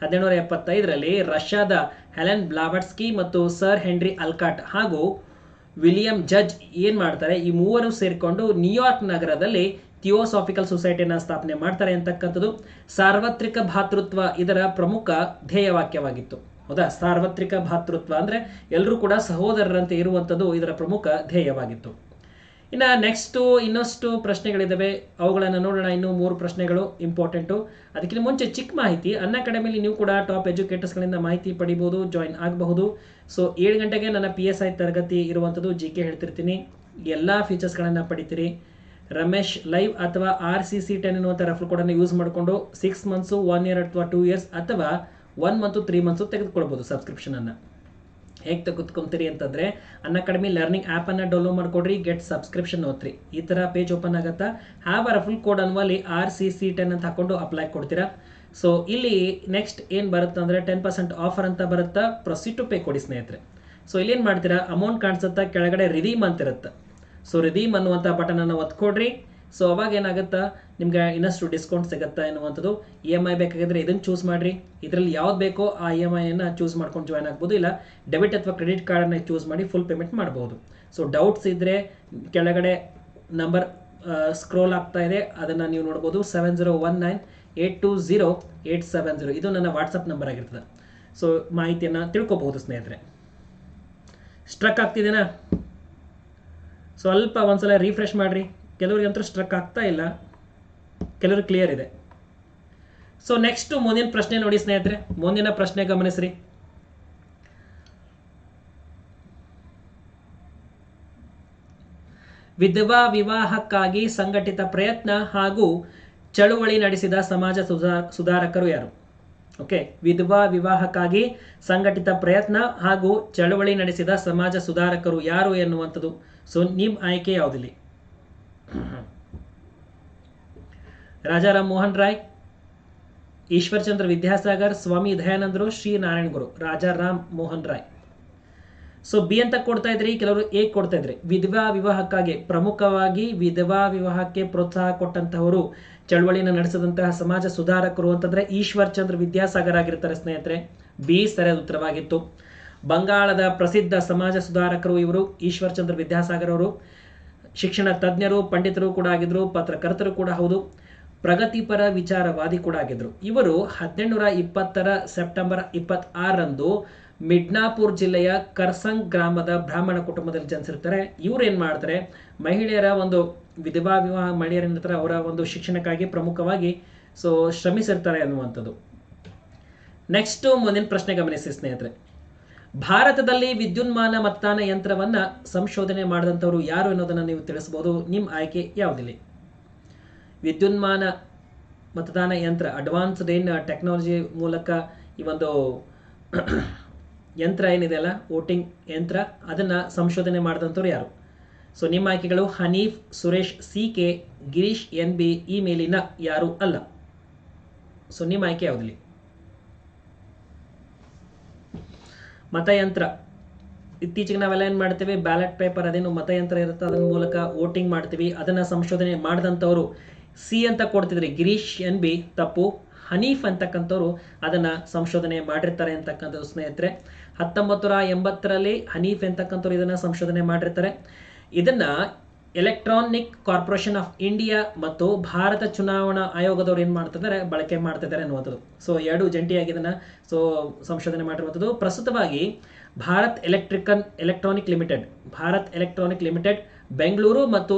ಹದಿನೆಂಟುನೂರ ಎಪ್ಪತ್ತೈದರಲ್ಲಿ ರಷ್ಯಾದ ಹೆಲೆನ್ ಬ್ಲಾವಟ್ಸ್ಕಿ ಮತ್ತು ಸರ್ ಹೆನ್ರಿ ಅಲ್ಕಾಟ್ ಹಾಗೂ ವಿಲಿಯಂ ಜಜ್ ಏನು ಮಾಡ್ತಾರೆ, ಈ ಮೂವರು ಸೇರಿಕೊಂಡು ನ್ಯೂಯಾರ್ಕ್ ನಗರದಲ್ಲಿ ಥಿಯೋಸಾಫಿಕಲ್ ಸೊಸೈಟಿನ ಸ್ಥಾಪನೆ ಮಾಡ್ತಾರೆ ಅಂತಕ್ಕಂಥದ್ದು ಸಾರ್ವತ್ರಿಕ ಭಾತೃತ್ವ ಇದರ ಪ್ರಮುಖ ಧ್ಯೇಯವಾಕ್ಯವಾಗಿತ್ತು. ಹೌದಾ? ಸಾರ್ವತ್ರಿಕ ಭಾತೃತ್ವ ಅಂದರೆ ಎಲ್ಲರೂ ಕೂಡ ಸಹೋದರರಂತೆ ಇರುವಂಥದ್ದು ಇದರ ಪ್ರಮುಖ ಧ್ಯೇಯವಾಗಿತ್ತು. ಇನ್ನು ನೆಕ್ಸ್ಟು ಇನ್ನಷ್ಟು ಪ್ರಶ್ನೆಗಳಿದ್ದಾವೆ ಅವುಗಳನ್ನು ನೋಡೋಣ. ಇನ್ನೂ ಮೂರು ಪ್ರಶ್ನೆಗಳು ಇಂಪಾರ್ಟೆಂಟು ಅದಕ್ಕಿಂತ ಮುಂಚೆ ಚಿಕ್ಕ ಮಾಹಿತಿ. ಅನ್ನ ಅಕಾಡೆಮಿಲಿ ನೀವು ಕೂಡ ಟಾಪ್ ಎಜುಕೇಟರ್ಸ್ಗಳಿಂದ ಮಾಹಿತಿ ಪಡಿಬೋದು ಜಾಯಿನ್ ಆಗಬಹುದು. ಸೊ ಏಳು ಗಂಟೆಗೆ ನನ್ನ ಪಿ ಎಸ್ ಐ ತರಗತಿ ಇರುವಂಥದ್ದು ಜಿ ಕೆ ಹೇಳ್ತಿರ್ತೀನಿ. ಎಲ್ಲ ಫೀಚರ್ಸ್ಗಳನ್ನು ಪಡಿತೀರಿ. ರಮೇಶ್ ಲೈವ್ ಅಥವಾ ಆರ್ ಸಿ ಸಿ ಟೆನ್ ಎನ್ನುವಂಥ ರೆಫರ್ ಕೋಡನ್ನು ಯೂಸ್ ಮಾಡಿಕೊಂಡು ಸಿಕ್ಸ್ ಮಂತ್ಸು ಒನ್ ಇಯರ್ ಅಥವಾ ಟೂ ಇಯರ್ಸ್ ಅಥವಾ ಒನ್ ಮಂತು ತ್ರೀ ಮಂತ್ಸು ತೆಗೆದುಕೊಳ್ಬೋದು ಸಬ್ಸ್ಕ್ರಿಪ್ಷನನ್ನು ಹೇಗೆ ತೆಗೆದುಕೊಂತೀರಿ ಅಂತಂದರೆ, ಅನ್ನ ಅಕಾಡೆಮಿ ಲರ್ನಿಂಗ್ ಆ್ಯಪನ್ನು ಡೌನ್ಲೋಡ್ ಮಾಡ್ಕೊಡ್ರಿ ಗೆಟ್ ಸಬ್ಸ್ಕ್ರಿಪ್ಷನ್ ಓದ್ರಿ. ಈ ಥರ ಪೇಜ್ ಓಪನ್ ಆಗುತ್ತಾ? ಅ ಫುಲ್ ಕೋಡ್ ಅನ್ವಲ್ಲಿ ಆರ್ ಸಿ ಸಿ ಟೆನ್ ಅಂತ ಹಾಕೊಂಡು ಅಪ್ಲೈ ಕೊಡ್ತೀರಾ? ಸೊ ಇಲ್ಲಿ ನೆಕ್ಸ್ಟ್ ಏನು ಬರುತ್ತೆ ಅಂದರೆ ಟೆನ್ ಪರ್ಸೆಂಟ್ ಆಫರ್ ಅಂತ ಬರುತ್ತಾ? ಪ್ರೊಸೀಡ್ ಟು ಪೇ ಕೊಡಿ ಸ್ನೇಹಿತರೆ. ಸೊ ಇಲ್ಲೇನು ಮಾಡ್ತೀರಾ? ಅಮೌಂಟ್ ಕಾಣಿಸುತ್ತಾ? ಕೆಳಗಡೆ ರಿದೀಮ್ ಅಂತ ಇರುತ್ತೆ ಸೊ ರಿದೀಮ್ ಅನ್ನುವಂಥ ಬಟನನ್ನು ಒತ್ಕೊಡ್ರಿ. ಸೊ ಅವಾಗ ಏನಾಗುತ್ತಾ? ನಿಮ್ಗೆ ಇನ್ನಷ್ಟು ಡಿಸ್ಕೌಂಟ್ ಸಿಗುತ್ತಾ ಎನ್ನುವಂಥದ್ದು ಇ ಎಂ ಐ ಬೇಕಾಗಿದ್ರೆ ಇದನ್ನು ಚೂಸ್ ಮಾಡಿರಿ. ಇದರಲ್ಲಿ ಯಾವ್ದು ಬೇಕೋ ಆ ಇ ಎಂ ಐಯನ್ನು ಚೂಸ್ ಮಾಡ್ಕೊಂಡು ಜಾಯ್ನ್ ಆಗ್ಬೋದು. ಇಲ್ಲ ಡೆಬಿಟ್ ಅಥವಾ ಕ್ರೆಡಿಟ್ ಕಾರ್ಡನ್ನು ಚೂಸ್ ಮಾಡಿ ಫುಲ್ ಪೇಮೆಂಟ್ ಮಾಡ್ಬೋದು. ಸೊ ಡೌಟ್ಸ್ ಇದ್ದರೆ ಕೆಳಗಡೆ ನಂಬರ್ ಸ್ಕ್ರೋಲ್ ಆಗ್ತಾ ಇದೆ. ಅದನ್ನು ನೀವು ನೋಡ್ಬೋದು. Seven zero one nine eight two zero eight seven zero ಇದು ನನ್ನ ವಾಟ್ಸಪ್ ನಂಬರ್ ಆಗಿರ್ತದೆ. ಸೊ ಮಾಹಿತಿಯನ್ನು ತಿಳ್ಕೊಬಹುದು ಸ್ನೇಹಿತರೆ. ಸ್ಟ್ರಕ್ ಆಗ್ತಿದೆನಾ? ಸ್ವಲ್ಪ ಒಂದ್ಸಲ ರಿಫ್ರೆಶ್ ಮಾಡಿರಿ. ಕೆಲವರಿಗಂತೂ ಸ್ಟ್ರಕ್ ಆಗ್ತಾ ಇಲ್ಲ. ಕೆಲವರು ಕ್ಲಿಯರ್ ಇದೆ. ಸೊ ನೆಕ್ಸ್ಟ್ ಮುಂದಿನ ಪ್ರಶ್ನೆ ನೋಡಿ ಸ್ನೇಹಿತರೆ. ಮುಂದಿನ ಪ್ರಶ್ನೆ ಗಮನಿಸ್ರಿ. ವಿಧವಾ ವಿವಾಹಕ್ಕಾಗಿ ಸಂಘಟಿತ ಪ್ರಯತ್ನ ಹಾಗೂ ಚಳುವಳಿ ನಡೆಸಿದ ಸಮಾಜ ಸುಧಾ, ಸುಧಾರಕರು ಯಾರು? ಓಕೆ ವಿಧವಾ ವಿವಾಹಕ್ಕಾಗಿ ಸಂಘಟಿತ ಪ್ರಯತ್ನ ಹಾಗೂ ಚಳುವಳಿ ನಡೆಸಿದ ಸಮಾಜ ಸುಧಾರಕರು ಯಾರು ಎನ್ನುವಂಥದ್ದು? ಸೊ ನಿಮ್ಮ ಆಯ್ಕೆ ಯಾವುದಿಲ್ಲಿ? ರಾಜಾರಾಮ್ ಮೋಹನ್ ರಾಯ್, ಈಶ್ವರ್ಚಂದ್ರ ವಿದ್ಯಾಸಾಗರ್, ಸ್ವಾಮಿ ದಯಾನಂದರು ಶ್ರೀ ನಾರಾಯಣ ಗುರು, ರಾಜಾರಾಮ್ ಮೋಹನ್ ರಾಯ್. ಸೊ ಬಿ ಅಂತ ಕೊಡ್ತಾ ಇದ್ರಿ, ಕೆಲವರು ಎ ಕೊಡ್ತಾ ಇದ್ರಿ. ವಿಧವಾ ವಿವಾಹಕ್ಕಾಗಿ, ಪ್ರಮುಖವಾಗಿ ವಿಧವಾ ವಿವಾಹಕ್ಕೆ ಪ್ರೋತ್ಸಾಹ ಕೊಟ್ಟಂತಹವರು ಚಳವಳಿನ ನಡೆಸಿದಂತಹ ಸಮಾಜ ಸುಧಾರಕರು ಅಂತಂದ್ರೆ ಈಶ್ವರ್ ಚಂದ್ರ ವಿದ್ಯಾಸಾಗರ್ ಆಗಿರ್ತಾರೆ ಸ್ನೇಹಿತರೆ. ಬಿ ಸರಿಯಾದ ಉತ್ತರವಾಗಿತ್ತು. ಬಂಗಾಳದ ಪ್ರಸಿದ್ಧ ಸಮಾಜ ಸುಧಾರಕರು ಇವರು ಈಶ್ವರ್ ಚಂದ್ರ ವಿದ್ಯಾಸಾಗರ್ ಅವರು. ಶಿಕ್ಷಣ ತಜ್ಞರು, ಪಂಡಿತರು ಕೂಡ ಆಗಿದ್ರು, ಪತ್ರಕರ್ತರು ಕೂಡ ಹೌದು, ಪ್ರಗತಿಪರ ವಿಚಾರವಾದಿ ಕೂಡ ಆಗಿದ್ರು. ಇವರು ಹದಿನೆಂಟುನೂರ ಇಪ್ಪತ್ತರ ಸೆಪ್ಟೆಂಬರ್ ಇಪ್ಪತ್ತಾರರಂದು ಮಿಡ್ನಾಪುರ್ ಜಿಲ್ಲೆಯ ಕರ್ಸಂಗ್ ಗ್ರಾಮದ ಬ್ರಾಹ್ಮಣ ಕುಟುಂಬದಲ್ಲಿ ಜನಿಸಿರ್ತಾರೆ. ಇವ್ರು ಏನ್ ಮಾಡ್ತಾರೆ, ಮಹಿಳೆಯರ ಒಂದು ವಿಧವಾ ವಿವಾಹ ಮಹಿಳೆಯರಿರ್ತಾರೆ ಅವರ ಒಂದು ಶಿಕ್ಷಣಕ್ಕಾಗಿ ಪ್ರಮುಖವಾಗಿ ಸೊ ಶ್ರಮಿಸಿರ್ತಾರೆ ಅನ್ನುವಂಥದ್ದು. ನೆಕ್ಸ್ಟ್ ಮುಂದಿನ ಪ್ರಶ್ನೆ ಗಮನಿಸಿ ಸ್ನೇಹಿತರೆ. ಭಾರತದಲ್ಲಿ ವಿದ್ಯುನ್ಮಾನ ಮತದಾನ ಯಂತ್ರವನ್ನ ಸಂಶೋಧನೆ ಮಾಡಿದಂಥವ್ರು ಯಾರು ಅನ್ನೋದನ್ನು ನೀವು ತಿಳಿಸಬಹುದು ನಿಮ್ಮ ಆಯ್ಕೆ ಯಾವುದಿಲ್ಲ? ವಿದ್ಯುನ್ಮಾನ ಮತದಾನ ಯಂತ್ರ ಅಡ್ವಾನ್ಸ್ಡ್ ಏನು ಟೆಕ್ನಾಲಜಿ ಮೂಲಕ ಈ ಒಂದು ಯಂತ್ರ ಏನಿದೆಯಲ್ಲ ವೋಟಿಂಗ್ ಯಂತ್ರ, ಅದನ್ನ ಸಂಶೋಧನೆ ಮಾಡಿದಂಥವ್ರು ಯಾರು? ಸೊ ನಿಮ್ಮ ಆಯ್ಕೆಗಳು Hanif, Suresh, C K, Girish, N B ಈ ಮೇಲಿನ ಯಾರು ಅಲ್ಲ? ಸೊ ನಿಮ್ಮ ಆಯ್ಕೆ ಯಾವುದಿಲ್ಲ? ಮತಯಂತ್ರ. ಇತ್ತೀಚೆಗೆ ನಾವೆಲ್ಲ ಏನು ಮಾಡ್ತೀವಿ? ಬ್ಯಾಲೆಟ್ ಪೇಪರ್ ಅದೇನು ಮತಯಂತ್ರ ಇರುತ್ತೆ ಅದರ ಮೂಲಕ ವೋಟಿಂಗ್ ಮಾಡ್ತೀವಿ, ಅದನ್ನ ಸಂಶೋಧನೆ ಮಾಡಿದಂಥವರು. ಸಿ ಅಂತ ಕೊಡ್ತಿದ್ರಿ, ಗಿರೀಶ್ ಎನ್ ಬಿ, ತಪ್ಪು. ಹನೀಫ್ ಅಂತಕ್ಕಂಥವ್ರು ಅದನ್ನ ಸಂಶೋಧನೆ ಮಾಡಿರ್ತಾರೆ ಅಂತಕ್ಕಂಥದ್ದು ಸ್ನೇಹಿತರೆ. ಹತ್ತೊಂಬತ್ತು ನೂರ ಎಂಬತ್ತರಲ್ಲಿ ಹನೀಫ್ ಅಂತಕ್ಕಂಥವ್ರು ಇದನ್ನ ಸಂಶೋಧನೆ ಮಾಡಿರ್ತಾರೆ. ಇದನ್ನ ಎಲೆಕ್ಟ್ರಾನಿಕ್ ಕಾರ್ಪೊರೇಷನ್ ಆಫ್ ಇಂಡಿಯಾ ಮತ್ತು ಭಾರತ ಚುನಾವಣಾ ಆಯೋಗದವ್ರು ಏನು ಮಾಡ್ತಿದ್ದಾರೆ, ಬಳಕೆ ಮಾಡ್ತಿದ್ದಾರೆ ಅನ್ನುವಂಥದ್ದು. ಸೊ ಎರಡು ಜಂಟಿಯಾಗಿ ಇದನ್ನ ಸೊ ಸಂಶೋಧನೆ ಮಾಡಿರುವಂಥದ್ದು. ಪ್ರಸ್ತುತವಾಗಿ Bharat ಎಲೆಕ್ಟ್ರಿಕನ್ electronic limited Bharat electronic limited Bengaluru ಮತ್ತು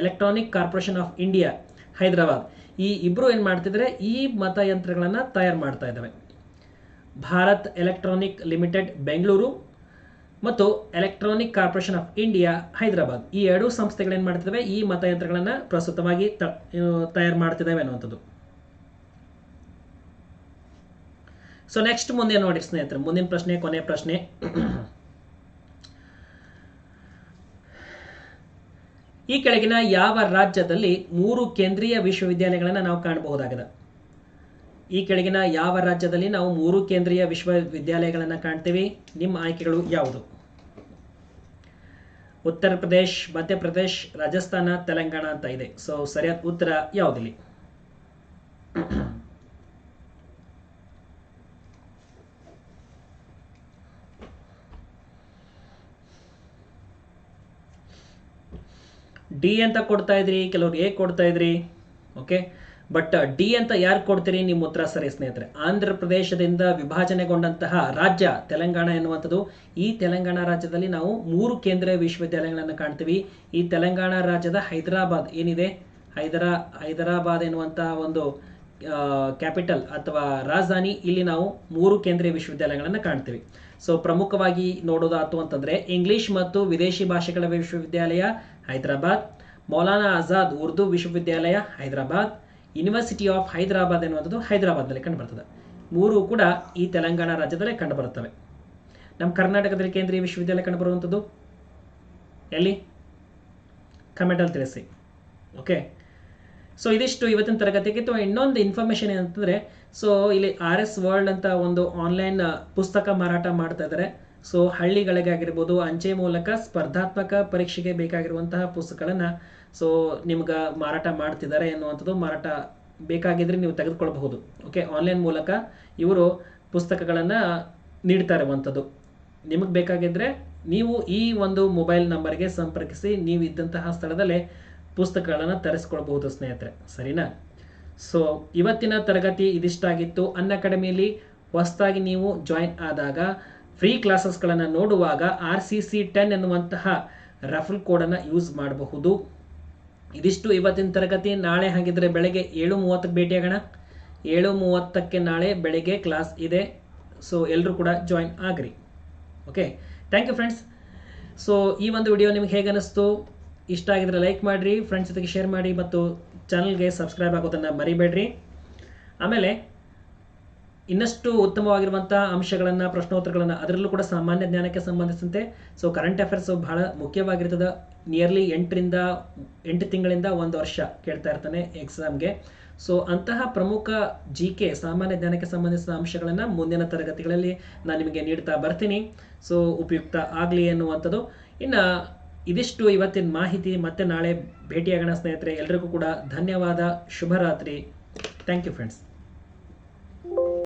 electronic corporation of India Hyderabad. ಈ ಇಬ್ಬರು ಏನು ಮಾಡ್ತಿದ್ದಾರೆ, ಈ ಮತಯಂತ್ರಗಳನ್ನ ತಯಾರು ಮಾಡ್ತಾ ಇದ್ದಾವೆ. ಭಾರತ್ ಎಲೆಕ್ಟ್ರಾನಿಕ್ ಲಿಮಿಟೆಡ್ ಬೆಂಗಳೂರು ಮತ್ತು electronic corporation of India Hyderabad. ಈ ಎರಡೂ ಸಂಸ್ಥೆಗಳು ಏನ್ ಮಾಡ್ತಿದ್ದಾವೆ? ಈ ಮತಯಂತ್ರಗಳನ್ನು ಪ್ರಸ್ತುತವಾಗಿ ತಯಾರು ಮಾಡ್ತಿದ್ದಾವೆ ಅನ್ನುವಂಥದ್ದು. ಸೊ ನೆಕ್ಸ್ಟ್ ಮುಂದೆ ನೋಡಿ ಸ್ನೇಹಿತರೆ, ಮುಂದಿನ ಪ್ರಶ್ನೆ, ಕೊನೆ ಪ್ರಶ್ನೆ. ಈ ಕೆಳಗಿನ ಯಾವ ರಾಜ್ಯದಲ್ಲಿ ಮೂರು ಕೇಂದ್ರೀಯ ವಿಶ್ವವಿದ್ಯಾಲಯಗಳನ್ನು ನಾವು ಕಾಣಬಹುದಾಗಿದೆ? ಈ ಕೆಳಗಿನ ಯಾವ ರಾಜ್ಯದಲ್ಲಿ ನಾವು ಮೂರು ಕೇಂದ್ರೀಯ ವಿಶ್ವವಿದ್ಯಾಲಯಗಳನ್ನು ಕಾಣ್ತೀವಿ? ನಿಮ್ಮ ಆಯ್ಕೆಗಳು ಯಾವುದು? ಉತ್ತರ ಪ್ರದೇಶ್ ಮಧ್ಯಪ್ರದೇಶ್ ರಾಜಸ್ಥಾನ, ತೆಲಂಗಾಣ ಅಂತ ಇದೆ. ಸೊ ಸರಿಯಾದ ಉತ್ತರ ಯಾವುದಿಲ್ಲ? ಡಿ ಅಂತ ಕೊಡ್ತಾ ಇದ್ರಿ ಕೆಲವ್ರು ಎ ಕೊಡ್ತಾ ಇದ್ರಿ ಓಕೆ ಬಟ್ ಡಿ ಅಂತ ಯಾರು ಕೊಡ್ತೀರಿ? ನಿಮ್ಮ ಉತ್ತರ ಸರಿ ಸ್ನೇಹಿತರೆ. ಆಂಧ್ರ ಪ್ರದೇಶದಿಂದ ವಿಭಾಜನೆಗೊಂಡಂತಹ ರಾಜ್ಯ ತೆಲಂಗಾಣ ಎನ್ನುವಂಥದ್ದು. ಈ ತೆಲಂಗಾಣ ರಾಜ್ಯದಲ್ಲಿ ನಾವು ಮೂರು ಕೇಂದ್ರೀಯ ವಿಶ್ವವಿದ್ಯಾಲಯಗಳನ್ನು ಕಾಣ್ತೀವಿ. ಈ ತೆಲಂಗಾಣ ರಾಜ್ಯದ ಹೈದರಾಬಾದ್ ಏನಿದೆ? ಹೈದರಾ, ಹೈದರಾಬಾದ್ ಎನ್ನುವಂತಹ ಒಂದು ಕ್ಯಾಪಿಟಲ್ ಅಥವಾ ರಾಜಧಾನಿ ಇಲ್ಲಿ ನಾವು ಮೂರು ಕೇಂದ್ರೀಯ ವಿಶ್ವವಿದ್ಯಾಲಯಗಳನ್ನು ಕಾಣ್ತೀವಿ. ಸೊ ಪ್ರಮುಖವಾಗಿ ನೋಡೋದಾತು ಅಂತಂದ್ರೆ ಇಂಗ್ಲಿಷ್ ಮತ್ತು ವಿದೇಶಿ ಭಾಷೆಗಳ ವಿಶ್ವವಿದ್ಯಾಲಯ ಹೈದರಾಬಾದ್, ಮೌಲಾನಾ ಆಜಾದ್ ಉರ್ದು ವಿಶ್ವವಿದ್ಯಾಲಯ ಹೈದರಾಬಾದ್ ಯೂನಿವರ್ಸಿಟಿ ಆಫ್ ಹೈದರಾಬಾದ್ ಎನ್ನುವಂಥದ್ದು ಹೈದರಾಬಾದ್ನಲ್ಲಿ ಕಂಡುಬರ್ತದೆ. ಮೂರು ಕೂಡ ಈ ತೆಲಂಗಾಣ ರಾಜ್ಯದಲ್ಲೇ ಕಂಡುಬರುತ್ತವೆ. ನಮ್ಮ ಕರ್ನಾಟಕದಲ್ಲಿ ಕೇಂದ್ರೀಯ ವಿಶ್ವವಿದ್ಯಾಲಯ ಕಂಡುಬರುವಂಥದ್ದು? ಎಲ್ಲಿ? ಕಮೆಂಟಲ್ಲಿ ತಿಳಿಸಿ. ಓಕೆ ಸೊ ಇದಿಷ್ಟು ಇವತ್ತಿನ ತರಗತಿಗೆ ಅಥವಾ ಇನ್ನೊಂದು ಇನ್ಫಾರ್ಮೇಷನ್ ಏನಂತಂದರೆ ಸೊ ಇಲ್ಲಿ ಆರ್ ಎಸ್ ವರ್ಲ್ಡ್ ಅಂತ ಒಂದು ಆನ್ಲೈನ್ ಪುಸ್ತಕ ಮಾರಾಟ ಮಾಡ್ತಾ ಇದ್ದಾರೆ. ಸೊ ಹಳ್ಳಿಗಳಿಗೆ ಆಗಿರ್ಬೋದು, ಅಂಚೆ ಮೂಲಕ ಸ್ಪರ್ಧಾತ್ಮಕ ಪರೀಕ್ಷೆಗೆ ಬೇಕಾಗಿರುವಂತಹ ಪುಸ್ತಕಗಳನ್ನು ಸೊ ನಿಮ್ಗೆ ಮಾರಾಟ ಮಾಡ್ತಿದ್ದಾರೆ ಎನ್ನುವಂಥದ್ದು ಮಾರಾಟ ಬೇಕಾಗಿದ್ರೆ ನೀವು ತೆಗೆದುಕೊಳ್ಬಹುದು. ಓಕೆ ಆನ್ಲೈನ್ ಮೂಲಕ ಇವರು ಪುಸ್ತಕಗಳನ್ನು ನೀಡ್ತಾ ಇರುವಂಥದ್ದು. ನಿಮಗೆ ಬೇಕಾಗಿದ್ದರೆ ನೀವು ಈ ಒಂದು ಮೊಬೈಲ್ ನಂಬರ್ಗೆ ಸಂಪರ್ಕಿಸಿ ನೀವು ಇದ್ದಂತಹ ಸ್ಥಳದಲ್ಲೇ ಪುಸ್ತಕಗಳನ್ನು ತರಿಸ್ಕೊಳ್ಬಹುದು ಸ್ನೇಹಿತರೆ. ಸರಿನಾ? ಸೊ ಇವತ್ತಿನ ತರಗತಿ ಇದಿಷ್ಟಾಗಿತ್ತು ಅನ್ ಅಕಾಡೆಮಿಯಲ್ಲಿ ಹೊಸದಾಗಿ ನೀವು ಜಾಯಿನ್ ಆದಾಗ ಫ್ರೀ ಕ್ಲಾಸಸ್ಗಳನ್ನು ನೋಡುವಾಗ ಆರ್ ಸಿ ಸಿ ಟೆನ್ ಎನ್ನುವಂತಹ ರಫಲ್ ಕೋಡನ್ನು ಯೂಸ್ ಮಾಡಬಹುದು. ಇದಿಷ್ಟು ಇವತ್ತಿನ ತರಗತಿ. ನಾಳೆ ಹಾಗಿದ್ರೆ ಬೆಳಗ್ಗೆ ಏಳು ಮೂವತ್ತಕ್ಕೆ ಭೇಟಿಯಾಗೋಣ ಏಳು ಮೂವತ್ತಕ್ಕೆ ನಾಳೆ ಬೆಳಗ್ಗೆ ಕ್ಲಾಸ್ ಇದೆ. ಸೊ ಎಲ್ಲರೂ ಕೂಡ join agri. Okay thank you friends so ಈ ಒಂದು ವಿಡಿಯೋ ನಿಮ್ಗೆ ಹೇಗೆ ಅನಿಸ್ತು? ಇಷ್ಟ ಆಗಿದ್ರೆ ಲೈಕ್ ಮಾಡಿರಿ ಫ್ರೆಂಡ್ಸ್ ಜೊತೆಗೆ ಶೇರ್ ಮಾಡಿ ಮತ್ತು ಚಾನಲ್ಗೆ ಸಬ್ಸ್ಕ್ರೈಬ್ ಆಗೋದನ್ನು ಮರಿಬೇಡ್ರಿ. ಆಮೇಲೆ, ಇನ್ನಷ್ಟು ಉತ್ತಮವಾಗಿರುವಂಥ ಅಂಶಗಳನ್ನು, ಪ್ರಶ್ನೋತ್ತರಗಳನ್ನು ಅದರಲ್ಲೂ ಕೂಡ ಸಾಮಾನ್ಯ ಜ್ಞಾನಕ್ಕೆ ಸಂಬಂಧಿಸಿದಂತೆ. ಸೊ ಕರೆಂಟ್ ಅಫೇರ್ಸ್ ಬಹಳ ಮುಖ್ಯವಾಗಿರ್ತದೆ. ನಿಯರ್ಲಿ ಎಂಟರಿಂದ ಎಂಟು ತಿಂಗಳಿಂದ ಒಂದು ವರ್ಷ ಕೇಳ್ತಾ ಇರ್ತಾನೆ ಎಕ್ಸಾಮ್ಗೆ ಸೊ ಅಂತಹ ಪ್ರಮುಖ ಜಿ ಕೆ ಸಾಮಾನ್ಯ ಜ್ಞಾನಕ್ಕೆ ಸಂಬಂಧಿಸಿದ ಅಂಶಗಳನ್ನು ಮುಂದಿನ ತರಗತಿಗಳಲ್ಲಿ ನಾನು ನಿಮಗೆ ನೀಡ್ತಾ ಬರ್ತೀನಿ. ಸೊ ಉಪಯುಕ್ತ ಆಗಲಿ ಎನ್ನುವಂಥದ್ದು. ಇನ್ನು ಇದಿಷ್ಟು ಇವತ್ತಿನ ಮಾಹಿತಿ, ಮತ್ತೆ ನಾಳೆ ಭೇಟಿಯಾಗೋಣ ಸ್ನೇಹಿತರೆ. ಎಲ್ರಿಗೂ ಕೂಡ ಧನ್ಯವಾದ. ಶುಭರಾತ್ರಿ. Thank you friends